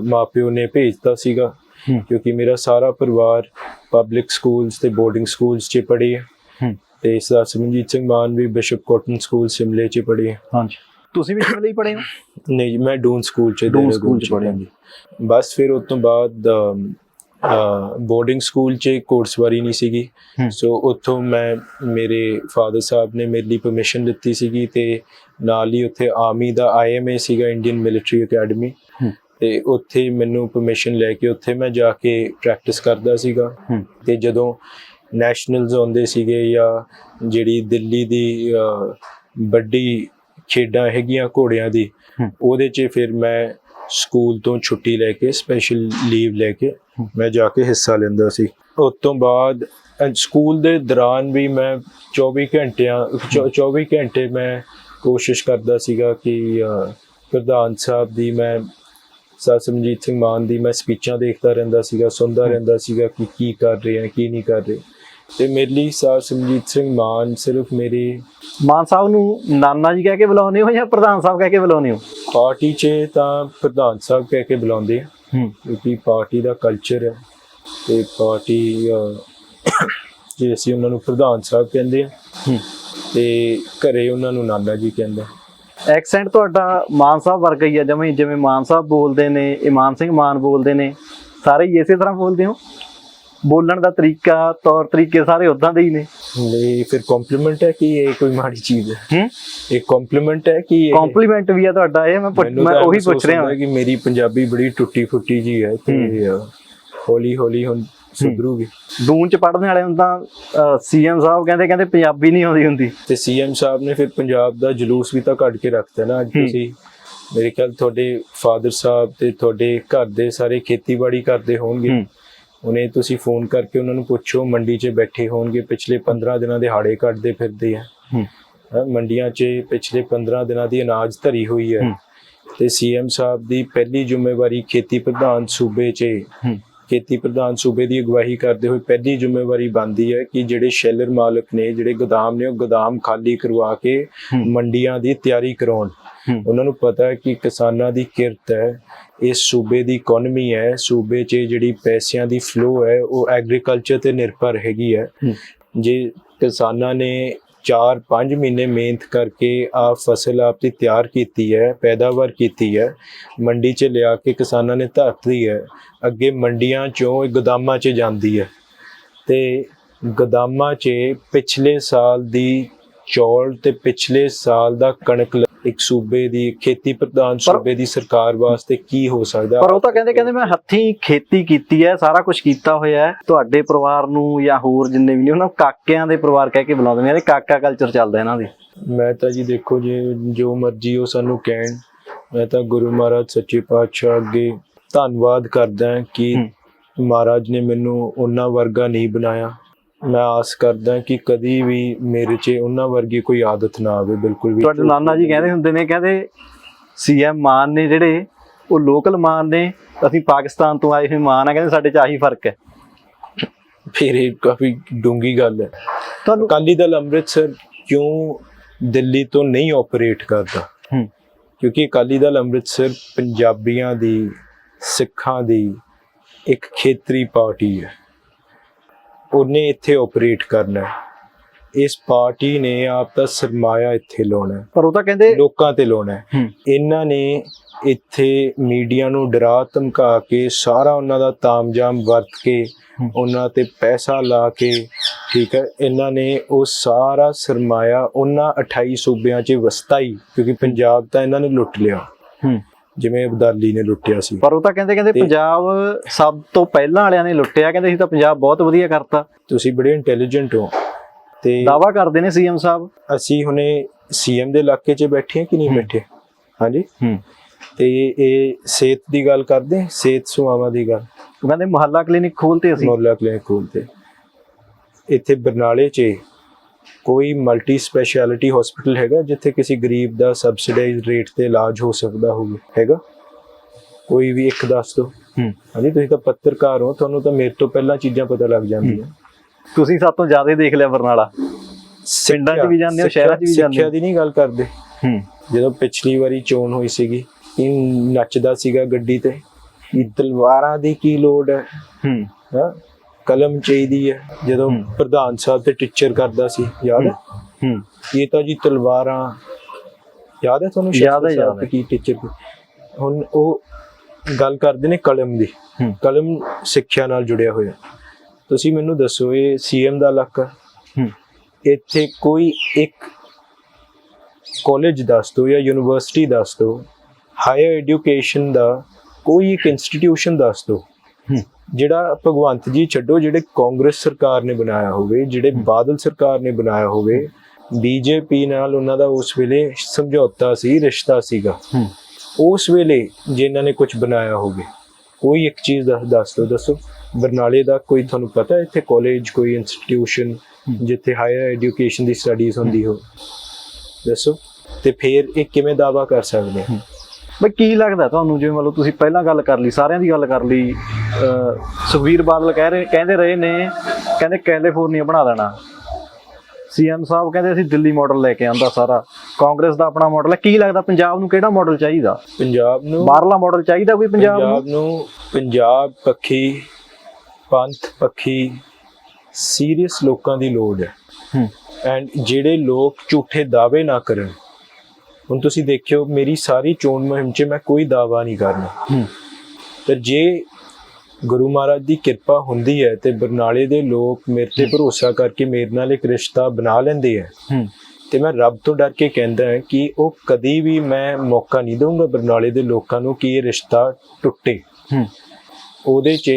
ਮਾਪਿਓ ਨੇ ਭੇਜਤਾ ਸੀਗਾ। ਕਿਉਂਕਿ ਮੇਰਾ ਸਾਰਾ ਪਰਿਵਾਰ ਪਬਲਿਕ ਸਕੂਲਸ ਤੇ ਬੋਰਡਿੰਗ ਸਕੂਲਸ 'ਚ ਪੜ੍ਹੇ ਹੂੰ। ਤੇ ਸਰਦਾਰ ਸਿਮਰਨਜੀਤ ਸਿੰਘ ਮਾਨ ਵੀ ਬਿਸ਼ਪ ਕਾਟਨ ਸਕੂਲ ਸਿਮਲੇ 'ਚ ਪੜ੍ਹੇ ਹਾਂਜੀ ਤੁਸੀਂ ਵੀ ਸ਼ਿਮਲੇ ਹੀ ਪੜ੍ਹੇ ਹੋ ਨਹੀਂ ਜੀ, ਮੈਂ ਡੂਨ ਸਕੂਲ 'ਚ ਡੂਨ ਸਕੂਲ 'ਚ 'ਚ ਪੜ੍ਹੇ। ਹਾਂਜੀ। ਬਸ ਫਿਰ ਉਸ ਤੋਂ ਬਾਅਦ ਬੋਰਡਿੰਗ ਸਕੂਲ 'ਚ ਕੋਰਸਵਾਰੀ ਨਹੀਂ ਸੀਗੀ। ਸੋ ਉੱਥੋਂ ਮੈਂ ਮੇਰੇ ਫਾਦਰ ਸਾਹਿਬ ਨੇ ਮੇਰੇ ਲਈ ਪਰਮਿਸ਼ਨ ਦਿੱਤੀ ਸੀਗੀ ਤੇ ਨਾਲ ਹੀ ਉੱਥੇ ਆਰਮੀ ਦਾ ਆਈਐਮਏ ਸੀਗਾ ਇੰਡੀਅਨ ਮਿਲਟਰੀ ਅਕੈਡਮੀ। ਤੇ ਉੱਥੇ ਮੈਨੂੰ ਪਰਮਿਸ਼ਨ ਲੈ ਕੇ ਉੱਥੇ ਮੈਂ ਜਾ ਕੇ ਪ੍ਰੈਕਟਿਸ ਕਰਦਾ ਸੀਗਾ। ਤੇ ਜਦੋਂ ਨੈਸ਼ਨਲਸ ਆਉਂਦੇ ਸੀਗੇ ਜਾਂ ਜਿਹੜੀ ਦਿੱਲੀ ਦੀ ਵੱਡੀ ਖੇਡਾਂ ਹੈਗੀਆਂ ਘੋੜਿਆਂ ਦੀ। ਉਹਦੇ 'ਚ ਫਿਰ ਮੈਂ ਸਕੂਲ ਤੋਂ ਛੁੱਟੀ ਲੈ ਕੇ ਸਪੈਸ਼ਲ ਲੀਵ ਲੈ ਕੇ। ਮੈਂ ਜਾ ਕੇ ਹਿੱਸਾ ਲੈਂਦਾ ਸੀ ਉਸ ਤੋਂ ਬਾਅਦ ਸਕੂਲ ਦੇ ਦੌਰਾਨ ਵੀ ਮੈਂ 24 ਘੰਟਿਆਂ ਚੌ- 24 ਘੰਟੇ ਮੈਂ ਕੋਸ਼ਿਸ਼ ਕਰਦਾ ਸੀਗਾ ਕਿ ਪ੍ਰਧਾਨ ਸਾਹਿਬ ਦੀ ਮੈਂ ਸਰ ਸਿਮਰਜੀਤ ਸਿੰਘ ਮਾਨ ਦੀ ਮੈਂ ਸਪੀਚਾਂ ਦੇਖਦਾ ਰਹਿੰਦਾ ਸੀਗਾ ਸੁਣਦਾ। ਰਹਿੰਦਾ ਸੀਗਾ ਕਿ ਕੀ ਕਰ ਰਹੇ ਆ ਕੀ ਨਹੀਂ ਕਰ ਰਹੇ ਤੇ ਮੇਰੇ ਲਈ ਸਰ ਸਿਮਰਜੀਤ ਸਿੰਘ ਮਾਨ ਸਿਰਫ ਮੇਰੀ ਮਾਨ ਸਾਹਿਬ ਨੂੰ ਨਾਨਾ ਜੀ ਕਹਿ ਕੇ ਬੁਲਾਉਂਦੇ ਹੋ ਜਾਂ ਪ੍ਰਧਾਨ ਸਾਹਿਬ ਕਹਿ ਕੇ ਬੁਲਾਉਂਦੇ ਹੋ? ਪਾਰਟੀ 'ਚ ਤਾਂ ਪ੍ਰਧਾਨ ਸਾਹਿਬ ਕਹਿ ਕੇ ਬੁਲਾਉਂਦੇ ਆ। ਹੂੰ। ਕਿਉਂਕਿ ਪਾਰਟੀ ਦਾ ਕਲਚਰ ਹੈ ਤੇ ਪਾਰਟੀ ਜੇ ਅਸੀਂ ਉਹਨਾਂ ਨੂੰ ਪ੍ਰਧਾਨ ਸਾਹਿਬ ਕਹਿੰਦੇ ਆ ਤੇ ਘਰੇ ਉਹਨਾਂ ਨੂੰ ਨਾਨਾ ਜੀ ਕਹਿੰਦੇ। ਐਕਸੈਂਟ ਤੁਹਾਡਾ ਮਾਨ ਸਾਹਿਬ ਵਰਗਾ ਹੀ ਆ ਜਿਵੇਂ ਜਿਵੇਂ ਮਾਨ ਸਾਹਿਬ ਬੋਲਦੇ ਨੇ ਇਮਾਨ ਸਿੰਘ ਮਾਨ ਬੋਲਦੇ ਨੇ ਸਾਰੇ ਇਸੇ ਤਰ੍ਹਾਂ ਬੋਲਦੇ ਹੋ? ਬੋਲਣ ਦਾ ਤਰੀਕਾ ਤੌਰ ਤਰੀਕੇ ਸਾਰੇ ਉਦਾਂ ਦੇ ਹੀ ਨੇ। ਨਹੀਂ ਫਿਰ ਕੰਪਲੀਮੈਂਟ ਹੈ ਕਿ ਇਹ ਕੋਈ ਮਾੜੀ ਚੀਜ਼ ਹੈ? ਹੂੰ? ਇਹ ਕੰਪਲੀਮੈਂਟ ਹੈ ਕਿ ਇਹ ਕੰਪਲੀਮੈਂਟ ਵੀ ਆ ਤੁਹਾਡਾ ਇਹ ਮੈਂ ਪੁੱਛ- ਮੈਂ ਉਹੀ ਪੁੱਛ ਰਿਹਾ ਕਿ ਮੇਰੀ ਪੰਜਾਬੀ ਬੜੀ ਟੁੱਟੀ ਫੁੱਟੀ ਜੀ ਹੈ ਤੇ ਹੌਲੀ ਹੌਲੀ ਹੁਣ ਸੁਧਰੂਗੀ। ਦੂਨ ਚ ਪੜ੍ਹਨ ਵਾਲੇ ਨੂੰ ਤਾਂ ਸੀਐਮ ਸਾਹਿਬ ਕਹਿੰਦੇ ਕਹਿੰਦੇ ਪੰਜਾਬੀ ਨਹੀਂ ਆਉਂਦੀ ਹੁੰਦੀ। ਤੇ ਸੀਐਮ ਸਾਹਿਬ ਨੇ ਫਿਰ ਪੰਜਾਬ ਦਾ ਜਲੂਸ ਵੀ ਤਾਂ ਕੱਢ ਕੇ ਰੱਖਤਾ ਨਾ ਅੱਜ। ਤੁਸੀਂ। ਮੇਰੇ ਖਿਆਲ ਤੁਹਾਡੇ ਫਾਦਰ ਸਾਹਿਬ ਤੇ ਤੁਹਾਡੇ ਘਰ ਦੇ ਸਾਰੇ ਖੇਤੀਬਾੜੀ ਕਰਦੇ ਹੋਣਗੇ। ਹੂੰ। ਉਹਨੇ ਤੁਸੀਂ ਫੋਨ ਕਰਕੇ ਉਹਨਾਂ ਨੂੰ ਪੁੱਛੋ ਮੰਡੀ 'ਚ ਬੈਠੇ ਹੋਣਗੇ ਪਿਛਲੇ 15 ਦਿਨਾਂ ਦੇ ਹਾੜੇ ਕੱਢਦੇ ਫਿਰਦੇ ਆ। ਮੰਡੀਆਂ 'ਚ ਪਿਛਲੇ 15 ਦਿਨਾਂ ਦੀ ਅਨਾਜ ਧਰੀ ਹੋਈ ਹੈ। ਤੇ ਸੀਐਮ ਸਾਹਿਬ ਦੀ ਪਹਿਲੀ ਜ਼ਿੰਮੇਵਾਰੀ ਖੇਤੀ ਪ੍ਰਧਾਨ ਸੂਬੇ 'ਚ ਖੇਤੀ ਪ੍ਰਧਾਨ ਸੂਬੇ ਦੀ ਅਗਵਾਈ ਕਰਦੇ ਹੋਏ ਪਹਿਲੀ ਜ਼ਿੰਮੇਵਾਰੀ ਬਣਦੀ ਹੈ ਕਿ ਜਿਹੜੇ ਸ਼ੈਲਰ ਮਾਲਕ ਨੇ ਜਿਹੜੇ ਗੋਦਾਮ ਨੇ ਉਹ ਗੋਦਾਮ ਖਾਲੀ ਕਰਵਾ ਕੇ। ਮੰਡੀਆਂ ਦੀ ਤਿਆਰੀ ਕਰਾਉਣ ਉਹਨਾਂ ਨੂੰ ਪਤਾ ਹੈ ਕਿ ਕਿਸਾਨਾਂ ਦੀ ਕਿਰਤ ਹੈ ਇਸ ਸੂਬੇ ਦੀ ਇਕਨੋਮੀ ਹੈ ਸੂਬੇ 'ਚ ਜਿਹੜੀ ਪੈਸਿਆਂ ਦੀ ਫਲੋ ਹੈ ਉਹ ਐਗਰੀਕਲਚਰ ਤੇ ਨਿਰਭਰ ਹੈਗੀ ਹੂੰ। ਜੇ ਕਿਸਾਨਾਂ ਨੇ 4-5 ਮਹੀਨੇ ਮਿਹਨਤ ਕਰਕੇ ਆ ਫਸਲ ਆਪ ਦੀ ਤਿਆਰ ਕੀਤੀ ਹੈ, ਪੈਦਾਵਾਰ ਕੀਤੀ ਹੈ। ਮੰਡੀ 'ਚ ਲਿਆ ਕੇ ਕਿਸਾਨਾਂ ਨੇ ਧਰਤੀ ਹੈ। ਅੱਗੇ ਮੰਡੀਆਂ 'ਚੋਂ ਗੋਦਾਮਾਂ 'ਚ ਜਾਂਦੀ ਹੈ। ਤੇ ਗੋਦਾਮਾਂ 'ਚ ਪਿਛਲੇ ਸਾਲ ਦੀ ਚੌਲ ਤੇ ਪਿਛਲੇ ਸਾਲ ਦਾ ਕਣਕ ਇੱਕ ਸੂਬੇ ਦੀ ਖੇਤੀ ਪ੍ਰਧਾਨ ਸੂਬੇ ਦੀ ਸਰਕਾਰ ਵਾਸਤੇ ਕੀ ਹੋ ਸਕਦਾ? ਪਰ ਉਹ ਤਾਂ ਕਹਿੰਦੇ ਕਹਿੰਦੇ ਮੈਂ ਹੱਥੀਂ ਖੇਤੀ ਕੀਤੀ ਹੈ ਸਾਰਾ ਕੁਝ ਕੀਤਾ ਹੋਇਆ ਹੈ। ਤੁਹਾਡੇ ਪਰਿਵਾਰ ਨੂੰ ਜਾਂ ਹੋਰ ਜਿੰਨੇ ਵੀ ਨੇ ਉਹਨਾਂ ਕਾਕਿਆਂ ਦੇ ਪਰਿਵਾਰ ਕਹਿ ਕੇ ਬੁਲਾਉਂਦੇ ਨੇ ਇਹ ਕਾਕਾ ਕਲਚਰ ਚੱਲਦਾ ਇਹਨਾਂ ਦੇ। ਮੈਂ ਤਾਂ ਜੀ ਦੇਖੋ ਜੇ ਜੋ ਮਰਜ਼ੀ ਉਹ ਸਾਨੂੰ ਕਹਿਣ ਮੈਂ ਤਾਂ ਗੁਰੂ ਮਹਾਰਾਜ ਸੱਚੇ ਪਾਤਸ਼ਾਹ ਅੱਗੇ ਧੰਨਵਾਦ ਕਰਦਾ ਕਿ। ਮਹਾਰਾਜ ਨੇ ਮੈਨੂੰ ਉਹਨਾਂ ਵਰਗਾ ਨਹੀਂ ਬਣਾਇਆ। ਮੈਂ ਆਸ ਕਰਦਾ ਕਿ ਕਦੀ ਵੀ ਮੇਰੇ 'ਚ ਉਹਨਾਂ ਵਰਗੀ ਕੋਈ ਆਦਤ ਨਾ ਆਵੇ ਬਿਲਕੁਲ ਵੀ। ਤੁਹਾਡੇ ਨਾਨਾ ਜੀ ਕਹਿੰਦੇ ਹੁੰਦੇ ਨੇ ਕਹਿੰਦੇ ਸੀਐਮ ਮਾਨ ਨੇ ਜਿਹੜੇ ਉਹ ਲੋਕਲ ਮਾਨ ਨੇ ਅਸੀਂ ਪਾਕਿਸਤਾਨ ਤੋਂ ਆਏ ਹੋਏ ਮਾਨ ਆ ਕਹਿੰਦੇ ਸਾਡੇ ਚ ਆਹੀ ਫ਼ਰਕ ਹੈ। ਫਿਰ ਇਹ ਕਾਫੀ ਡੂੰਗੀ ਗੱਲ ਹੈ। ਤੁਹਾਨੂੰ ਅਕਾਲੀ ਦਲ ਅੰਮ੍ਰਿਤਸਰ ਕਿਉਂ ਦਿੱਲੀ ਤੋਂ ਨਹੀਂ ਆਪਰੇਟ ਕਰਦਾ? ਕਿਉਂਕਿ ਅਕਾਲੀ ਦਲ ਅੰਮ੍ਰਿਤਸਰ ਪੰਜਾਬੀਆਂ ਦੀ ਸਿੱਖਾਂ ਦੀ ਇੱਕ ਖੇਤਰੀ ਪਾਰਟੀ ਹੈ। ਉਹਨੇ ਇੱਥੇ ਆਪਰੇਟ ਕਰਨਾ ਹੈ। ਇਸ ਪਾਰਟੀ ਨੇ ਆਪ ਦਾ ਸਰਮਾਇਆ ਇੱਥੇ ਲਾਉਣਾ ਪਰ ਉਹ ਤਾਂ ਕਹਿੰਦੇ ਲੋਕਾਂ ਤੇ ਲਾਉਣਾ ਇਹਨਾਂ ਨੇ ਇੱਥੇ ਮੀਡੀਆ ਨੂੰ ਡਰਾ ਧਮਕਾ ਕੇ ਸਾਰਾ ਉਹਨਾਂ ਦਾ ਤਾਮਜਾਮ ਵਰਤ ਕੇ। ਉਹਨਾਂ ਤੇ ਪੈਸਾ ਲਾ ਕੇ ਠੀਕ ਹੈ ਇਹਨਾਂ ਨੇ ਉਹ ਸਾਰਾ ਸਰਮਾਇਆ ਉਹਨਾਂ 28 ਸੂਬਿਆਂ 'ਚ ਵਸਤਾ ਹੀ ਕਿਉਂਕਿ ਪੰਜਾਬ ਤਾਂ ਇਹਨਾਂ ਨੇ ਲੁੱਟ ਲਿਆ। ਹੂੰ। ਜਿਵੇਂ ਅਬਦਾਲੀ ਨੇ ਲੁੱਟਿਆ ਸੀ। ਪਰ ਉਹ ਤਾਂ ਕਹਿੰਦੇ ਕਹਿੰਦੇ ਪੰਜਾਬ ਸਭ ਤੋਂ ਪਹਿਲਾਂ ਵਾਲਿਆਂ ਨੇ ਲੁੱਟਿਆ ਕਹਿੰਦੇ ਸੀ ਤਾਂ ਪੰਜਾਬ ਬਹੁਤ ਵਧੀਆ ਕਰਤਾ। ਤੁਸੀਂ ਬੜੇ ਇੰਟੈਲੀਜੈਂਟ ਹੋ। ਤੇ ਦਾਵਾ ਕਰਦੇ ਨੇ ਸੀਐਮ ਸਾਹਿਬ। ਅਸੀਂ ਹੁਣੇ ਸੀਐਮ ਦੇ ਇਲਾਕੇ 'ਚ ਬੈਠੇ ਕਿ ਨਹੀਂ। ਬੈਠੇ ਹਾਂਜੀ। ਹੂੰ। ਤੇ ਇਹ ਸਿਹਤ ਦੀ ਗੱਲ ਕਰਦੇ ਸਿਹਤ ਸੁਆਵਾਂ ਦੀ ਗੱਲ। ਕਹਿੰਦੇ ਮੁਹੱਲਾ ਕਲੀਨਿਕ ਖੋਲਤੇ ਅਸੀਂ। ਮੋਹੱਲਾ ਕਲੀਨਿਕ ਖੋਲ੍ਹਤੇ ਇੱਥੇ ਬਰਨਾਲੇ 'ਚ ਕੋਈ ਮਲਟੀ ਸਪੈਸ਼ਲਿਟੀ ਹਸਪੀਟਲ ਹੈਗਾ ਜਿੱਥੇ ਕਿਸੇ ਗਰੀਬ ਦਾ ਸਬਸਿਡਾਈਜ਼ਡ ਰੇਟ ਤੇ ਇਲਾਜ ਹੋ ਸਕਦਾ ਹੋਵੇ? ਹੈਗਾ? ਕੋਈ ਵੀ ਇੱਕ ਦੱਸ ਦਿਓ। ਹੂੰ। ਹਾਂਜੀ ਤੁਸੀਂ ਤਾਂ ਪੱਤਰਕਾਰ ਹੋ ਤੁਹਾਨੂੰ ਤਾਂ ਮੇਰੇ ਤੋਂ ਪਹਿਲਾਂ ਚੀਜ਼ਾਂ ਪਤਾ ਲੱਗ ਜਾਂਦੀਆਂ। ਤੁਸੀਂ ਸਭ ਤੋਂ ਜ਼ਿਆਦਾ ਦੇਖ ਲਿਆ ਬਰਨਾਲਾ। ਪਿੰਡਾਂ 'ਚ ਵੀ ਜਾਂਦੇ ਹੋ, ਸ਼ਹਿਰਾਂ 'ਚ ਵੀ ਜਾਂਦੇ ਹੋ। ਸਿੱਖਿਆ ਦੀ ਨਹੀਂ ਗੱਲ ਕਰਦੇ। ਹੂੰ। ਜਦੋਂ ਪਿਛਲੀ ਵਾਰੀ ਚੋਣ ਹੋਈ ਸੀਗੀ ਇਹ ਨੱਚਦਾ ਸੀਗਾ ਗੱਡੀ ਤੇ। ਕਿ ਤਲਵਾਰਾਂ ਦੀ ਕੀ ਲੋੜ ਹੈ? ਹੂੰ। ਹਾਂ? ਕਲਮ ਚਾਹੀਦੀ ਹੈ। ਜਦੋਂ। ਪ੍ਰਧਾਨ ਸਾਹਿਬ ਤੇ ਟੀਚਰ ਕਰਦਾ ਸੀ ਯਾਦ ਹੈ? ਹੂੰ। ਇਹ ਤਾਂ ਜੀ ਤਲਵਾਰਾਂ ਯਾਦ ਹੈ ਤੁਹਾਨੂੰ ਯਾਦ ਹੈ, ਯਾਦ। ਕੀ ਟੀਚਰ ਹੁਣ ਉਹ ਗੱਲ ਕਰਦੇ ਨੇ ਕਲਮ ਦੀ। ਕਲਮ ਸਿੱਖਿਆ ਨਾਲ ਜੁੜਿਆ ਹੋਇਆ। ਤੁਸੀਂ ਮੈਨੂੰ ਦੱਸੋ ਇਹ ਸੀਐਮ ਦਾ ਇਲਾਕਾ? ਹੂੰ। ਇੱਥੇ ਕੋਈ ਇੱਕ ਕਾਲਜ ਦੱਸ ਦਿਓ ਜਾਂ ਯੂਨੀਵਰਸਿਟੀ ਦੱਸ ਦਿਓ ਹਾਇਰ ਐਜੂਕੇਸ਼ਨ ਦਾ ਕੋਈ ਇੱਕ ਇੰਸਟੀਟਿਊਸ਼ਨ ਦੱਸ ਹੂੰ। ਜਿਹੜਾ ਭਗਵੰਤ ਜੀ ਛੱਡੋ ਜਿਹੜੇ ਕਾਂਗਰਸ ਸਰਕਾਰ ਨੇ ਬਣਾਇਆ ਹੋਵੇ ਜਿਹੜੇ ਬਾਦਲ ਸਰਕਾਰ ਨੇ ਬਣਾਇਆ ਹੋਵੇ ਬੀਜੇਪੀ ਨਾਲ ਉਹਨਾਂ ਦਾ ਉਸ ਵੇਲੇ ਸਮਝੌਤਾ ਸੀ ਰਿਸ਼ਤਾ ਸੀਗਾ। ਉਸ ਵੇਲੇ ਜੇ ਇਹਨਾਂ ਨੇ ਕੁਝ ਬਣਾਇਆ ਹੋਵੇ ਕੋਈ ਇੱਕ ਚੀਜ਼ ਦੱਸ ਦੱਸ ਦਿਓ ਦੱਸੋ। ਬਰਨਾਲੇ ਦਾ ਕੋਈ ਤੁਹਾਨੂੰ ਪਤਾ ਹੈ ਇੱਥੇ ਕਾਲਜ ਕੋਈ ਇੰਸਟੀਟਿਊਸ਼ਨ ਜਿੱਥੇ ਹਾਇਰ ਐਜੂਕੇਸ਼ਨ ਦੀ ਸਟੱਡੀਜ਼ ਹੁੰਦੀ ਹੋ? ਦੱਸੋ। ਤੇ ਫਿਰ ਇਹ ਕਿਵੇਂ ਦਾਵਾ ਕਰ ਸਕਦੇ ਆ? ਬਈ ਕੀ ਲੱਗਦਾ ਤੁਹਾਨੂੰ? ਜਿਵੇਂ ਮੰਨ ਲਓ ਤੁਸੀਂ ਪਹਿਲਾਂ ਗੱਲ ਕਰ ਲਈ ਸਾਰਿਆਂ ਦੀ ਗੱਲ ਕਰ ਲਈ ਅਹ ਸੁਖਬੀਰ ਬਾਦਲ ਕਹਿ ਰਹੇ ਕਹਿੰਦੇ ਰਹੇ ਨੇ ਕਹਿੰਦੇ ਕੈਲੀਫੋਰਨੀਆ ਬਣਾ ਦੇਣਾ ਸੀਐਮ ਸਾਹਿਬ ਕਹਿੰਦੇ ਅਸੀਂ ਦਿੱਲੀ ਮਾਡਲ ਲੈ ਕੇ ਆਂਦਾ ਸਾਰਾ। ਕਾਂਗਰਸ ਦਾ ਆਪਣਾ ਮਾਡਲ ਹੈ। ਕੀ ਲੱਗਦਾ ਪੰਜਾਬ ਨੂੰ ਕਿਹੜਾ ਮਾਡਲ ਚਾਹੀਦਾ? ਪੰਜਾਬ ਨੂੰ ਬਾਹਰਲਾ ਮਾਡਲ ਚਾਹੀਦਾ ਕੋਈ ਪੰਜਾਬ ਨੂੰ? ਪੰਜਾਬ ਨੂੰ ਪੰਜਾਬ ਪੱਖੀ ਪੰਥ ਪੱਖੀ ਸੀਰੀਅਸ ਲੋਕਾਂ ਦੀ ਲੋੜ ਹੂੰ। ਐਂਡ ਜਿਹੜੇ ਲੋਕ ਝੂਠੇ ਦਾਅਵੇ ਨਾ ਕਰਨ ਹੁਣ ਤੁਸੀਂ ਦੇਖਿਓ ਮੇਰੀ ਸਾਰੀ ਚੋਣ ਮੁਹਿੰਮ 'ਚ ਮੈਂ ਕੋਈ ਦਾਅਵਾ ਨਹੀਂ ਕਰਨਾ ਤੇ ਜੇ ਗੁਰੂ ਮਹਾਰਾਜ ਦੀ ਕਿਰਪਾ ਹੁੰਦੀ ਹੈ ਤੇ ਬਰਨਾਲੇ ਦੇ ਲੋਕ ਮੇਰੇ ਤੇ ਭਰੋਸਾ ਕਰਕੇ ਮੇਰੇ ਨਾਲ ਇੱਕ ਰਿਸ਼ਤਾ ਬਣਾ ਲੈਂਦੇ ਹੈ ਹੂੰ। ਤੇ ਮੈਂ ਰੱਬ ਤੋਂ ਡਰ ਕੇ ਕਹਿੰਦਾ ਹਾਂ ਕਿ ਉਹ ਕਦੀ ਵੀ ਮੈਂ ਮੌਕਾ ਨਹੀਂ ਦਊਂਗਾ ਬਰਨਾਲੇ ਦੇ ਲੋਕਾਂ ਨੂੰ ਕਿ ਇਹ ਰਿਸ਼ਤਾ ਟੁੱਟੇ। ਉਹਦੇ 'ਚ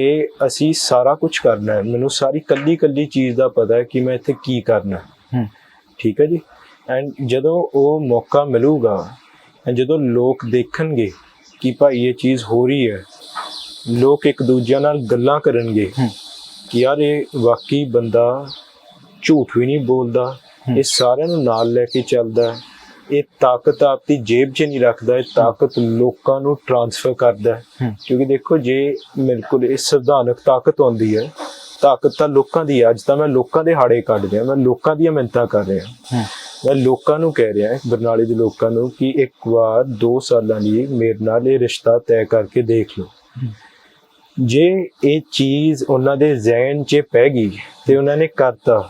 ਅਸੀਂ ਸਾਰਾ ਕੁਝ ਕਰਨਾ ਹੈ। ਮੈਨੂੰ ਸਾਰੀ ਕੱਲੀ ਕੱਲੀ ਚੀਜ਼ ਦਾ ਪਤਾ ਹੈ ਕਿ ਮੈਂ ਇੱਥੇ ਕੀ ਕਰਨਾ। ਠੀਕ ਹੈ ਜੀ? ਐਂਡ ਜਦੋਂ ਉਹ ਮੌਕਾ ਮਿਲੂਗਾ and ਜਦੋਂ ਲੋਕ ਦੇਖਣਗੇ ਕਿ ਭਾਈ ਇਹ ਚੀਜ਼ ਹੋ ਰਹੀ ਹੈ ਲੋਕ ਇੱਕ ਦੂਜਿਆਂ ਨਾਲ ਗੱਲਾਂ ਕਰਨਗੇ ਕਿ ਯਾਰ ਇਹ ਵਾਕਈ ਬੰਦਾ ਝੂਠ ਵੀ ਨਹੀਂ ਬੋਲਦਾ। ਇਹ ਸਾਰਿਆਂ ਨੂੰ ਨਾਲ ਲੈ ਕੇ ਚੱਲਦਾ ਹੈ। ਇਹ ਤਾਕਤ ਆਪਦੀ ਜੇਬ 'ਚ ਨਹੀਂ ਰੱਖਦਾ ਇਹ ਤਾਕਤ ਲੋਕਾਂ ਨੂੰ ਟਰਾਂਸਫਰ ਕਰਦਾ ਕਿਉਂਕਿ ਦੇਖੋ ਜੇ ਮੇਰੇ ਕੋਲ ਇਹ ਸੰਵਿਧਾਨਕ ਤਾਕਤ ਆਉਂਦੀ ਹੈ ਤਾਕਤ ਤਾਂ ਲੋਕਾਂ ਦੀ ਹੈ। ਅੱਜ ਤਾਂ ਮੈਂ ਲੋਕਾਂ ਦੇ ਹਾੜੇ ਕੱਢ ਰਿਹਾ ਮੈਂ ਲੋਕਾਂ ਦੀਆਂ ਮਿੰਤਾਂ ਕਰ ਰਿਹਾ। ਮੈਂ ਲੋਕਾਂ ਨੂੰ ਕਹਿ ਰਿਹਾ ਬਰਨਾਲੇ ਦੇ ਲੋਕਾਂ ਨੂੰ ਕਿ ਇੱਕ ਵਾਰ 2 ਸਾਲਾਂ ਲਈ ਮੇਰੇ ਨਾਲ ਇਹ ਰਿਸ਼ਤਾ ਤੈਅ ਕਰਕੇ ਦੇਖ ਲਓ। ਜੇ ਇਹ ਚੀਜ਼ ਉਹਨਾਂ ਦੇ ਜ਼ਿਹਨ 'ਚ ਪੈ ਗਈ ਤੇ ਉਹਨਾਂ ਨੇ ਕਰਤਾ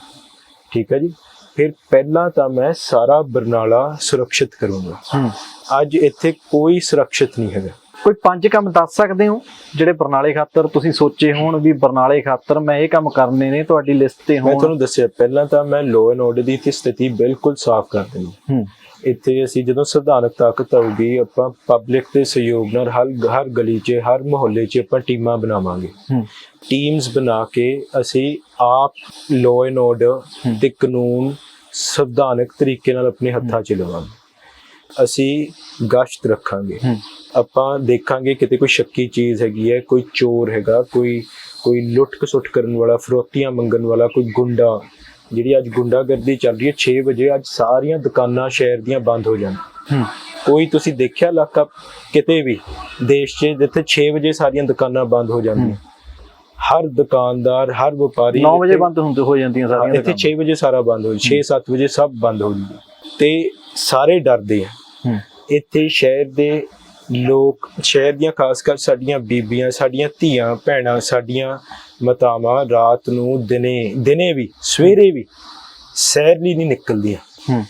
ਠੀਕ ਹੈ ਜੀ ਫਿਰ ਪਹਿਲਾਂ ਤਾਂ ਮੈਂ ਸਾਰਾ ਬਰਨਾਲਾ ਸੁਰੱਖਿਅਤ ਕਰੂੰਗਾ। ਅੱਜ ਇੱਥੇ ਕੋਈ ਸੁਰੱਖਿਅਤ ਨਹੀਂ ਹੈਗਾ। ਕੋਈ ਪੰਜ ਕੰਮ ਦੱਸ ਸਕਦੇ ਹੋ? ਜਿਹੜੇ ਬਰਨਾਲੇ ਖਾਤਰ ਤੁਸੀਂ ਸੋਚੇ ਹੋਣ ਵੀ ਬਰਨਾਲੇ ਖਾਤਰ ਮੈਂ ਇਹ ਕੰਮ ਕਰਨੇ ਨੇ ਤੁਹਾਡੀ ਲਿਸਟ ਤੇ ਮੈਂ ਹੋਣ। ਤੁਹਾਨੂੰ ਦੱਸਿਆ ਪਹਿਲਾਂ ਤਾਂ ਮੈਂ ਲਾਅ ਐਂਡ ਆਰਡਰ ਦੀ ਸਥਿਤੀ ਬਿਲਕੁਲ ਸਾਫ਼ ਕਰ ਦੇਣੀ ਹੂੰ। ਇੱਥੇ ਅਸੀਂ ਜਦੋਂ ਸੰਵਿਧਾਨਕ ਤਾਕਤ ਆਊਗੀ ਆਪਾਂ ਪਬਲਿਕ ਦੇ ਸਹਿਯੋਗ ਨਾਲ ਹਰ ਹਰ ਗਲੀ 'ਚ ਹਰ ਮੁਹੱਲੇ 'ਚ ਆਪਾਂ ਟੀਮਾਂ ਬਣਾਵਾਂਗੇ। ਟੀਮਸ ਬਣਾ ਕੇ ਅਸੀਂ ਆਪ ਲਾਅ ਐਂਡ ਆਰਡਰ। ਤੇ ਕਾਨੂੰਨ ਸੰਵਿਧਾਨਕ ਤਰੀਕੇ ਨਾਲ ਆਪਣੇ ਹੱਥਾਂ 'ਚ ਲਵਾਂਗੇ। ਅਸੀਂ ਗਸ਼ਤ ਰੱਖਾਂਗੇ। ਆਪਾਂ ਦੇਖਾਂਗੇ ਕਿਤੇ ਕੋਈ ਸ਼ੱਕੀ ਚੀਜ਼ ਹੈਗੀ ਹੈ ਕੋਈ ਚੋਰ ਹੈਗਾ ਕੋਈ ਕੋਈ ਲੁੱਟ ਖਸੁੱਟ ਕਰਨ ਵਾਲਾ ਫਰੋਤੀਆਂ ਮੰਗਣ ਵਾਲਾ ਕੋਈ ਗੁੰਡਾ ਜਿਹੜੀ ਅੱਜ ਗੁੰਡਾਗਰਦੀ ਚੱਲ ਰਹੀ ਹੈ 6 ਵਜੇ ਅੱਜ ਸਾਰੀਆਂ ਦੁਕਾਨਾਂ ਸ਼ਹਿਰ ਦੀਆਂ ਬੰਦ ਹੋ ਜਾਣ। ਕੋਈ ਤੁਸੀਂ ਦੇਖਿਆ ਇਲਾਕਾ ਕਿਤੇ ਵੀ ਦੇਸ਼ 'ਚ ਜਿੱਥੇ 6 ਵਜੇ ਸਾਰੀਆਂ ਦੁਕਾਨਾਂ ਬੰਦ ਹੋ ਜਾਂਦੀਆਂ? ਹਰ ਦੁਕਾਨਦਾਰ ਹਰ ਵਪਾਰੀ 9 ਵਜੇ ਬੰਦ ਹੁੰਦੇ ਹੋ ਜਾਂਦੀਆਂ ਸਾਰੀਆਂ ਇੱਥੇ 6 ਵਜੇ ਸਾਰਾ ਬੰਦ ਹੋ 6-7 ਵਜੇ ਸਭ ਬੰਦ ਹੋ ਜਾਂਦਾ। ਤੇ ਸਾਰੇ ਡਰਦੇ ਆ। ਇੱਥੇ ਸ਼ਹਿਰ ਦੇ ਲੋਕ ਸ਼ਹਿਰ ਦੀਆਂ ਖਾਸ ਕਰ ਸਾਡੀਆਂ ਬੀਬੀਆਂ ਸਾਡੀਆਂ ਧੀਆਂ ਭੈਣਾਂ ਸਾਡੀਆਂ ਮਾਤਾਵਾਂ ਰਾਤ ਨੂੰ ਦਿਨੇ ਦਿਨੇ ਵੀ ਸਵੇਰੇ ਵੀ ਸੈਰ ਲਈ ਨਹੀਂ ਨਿਕਲਦੀਆਂ। ਹੂੰ।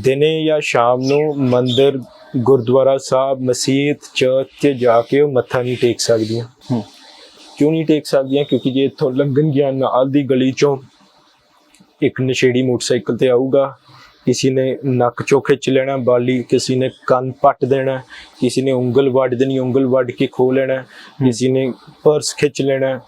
ਦਿਨੇ ਜਾਂ ਸ਼ਾਮ ਨੂੰ ਮੰਦਿਰ ਗੁਰਦੁਆਰਾ ਸਾਹਿਬ ਮਸਜਿਦ ਚਰਚ 'ਚ ਜਾ ਕੇ ਉਹ ਮੱਥਾ ਨਹੀਂ ਟੇਕ ਸਕਦੀਆਂ। ਹੂੰ। ਕਿਉਂ ਨਹੀਂ ਟੇਕ ਸਕਦੀਆਂ? ਕਿਉਂਕਿ ਜੇ ਇੱਥੋਂ ਲੰਘਣਗੀਆਂ ਨਾਲ ਦੀ ਗਲੀ ਚੋਂ ਇੱਕ ਨਸ਼ੇੜੀ ਮੋਟਰਸਾਈਕਲ ਤੇ ਆਊਗਾ ਕਿਸੇ ਨੇ ਨੱਕ ਚੋਂ ਖਿੱਚ ਲੈਣਾ ਬਾਲੀ ਕਿਸੇ ਨੇ ਕੰਨ ਪੱਟ ਦੇਣਾ ਕਿਸੇ ਨੇ ਉਂਗਲ ਵੱਢ ਦੇਣੀ ਉਂਗਲ ਵੱਢ ਕੇ ਖੋ ਲੈਣਾ ਕਿਸੇ ਨੇ ਪਰਸ ਖਿੱਚ ਲੈਣਾ।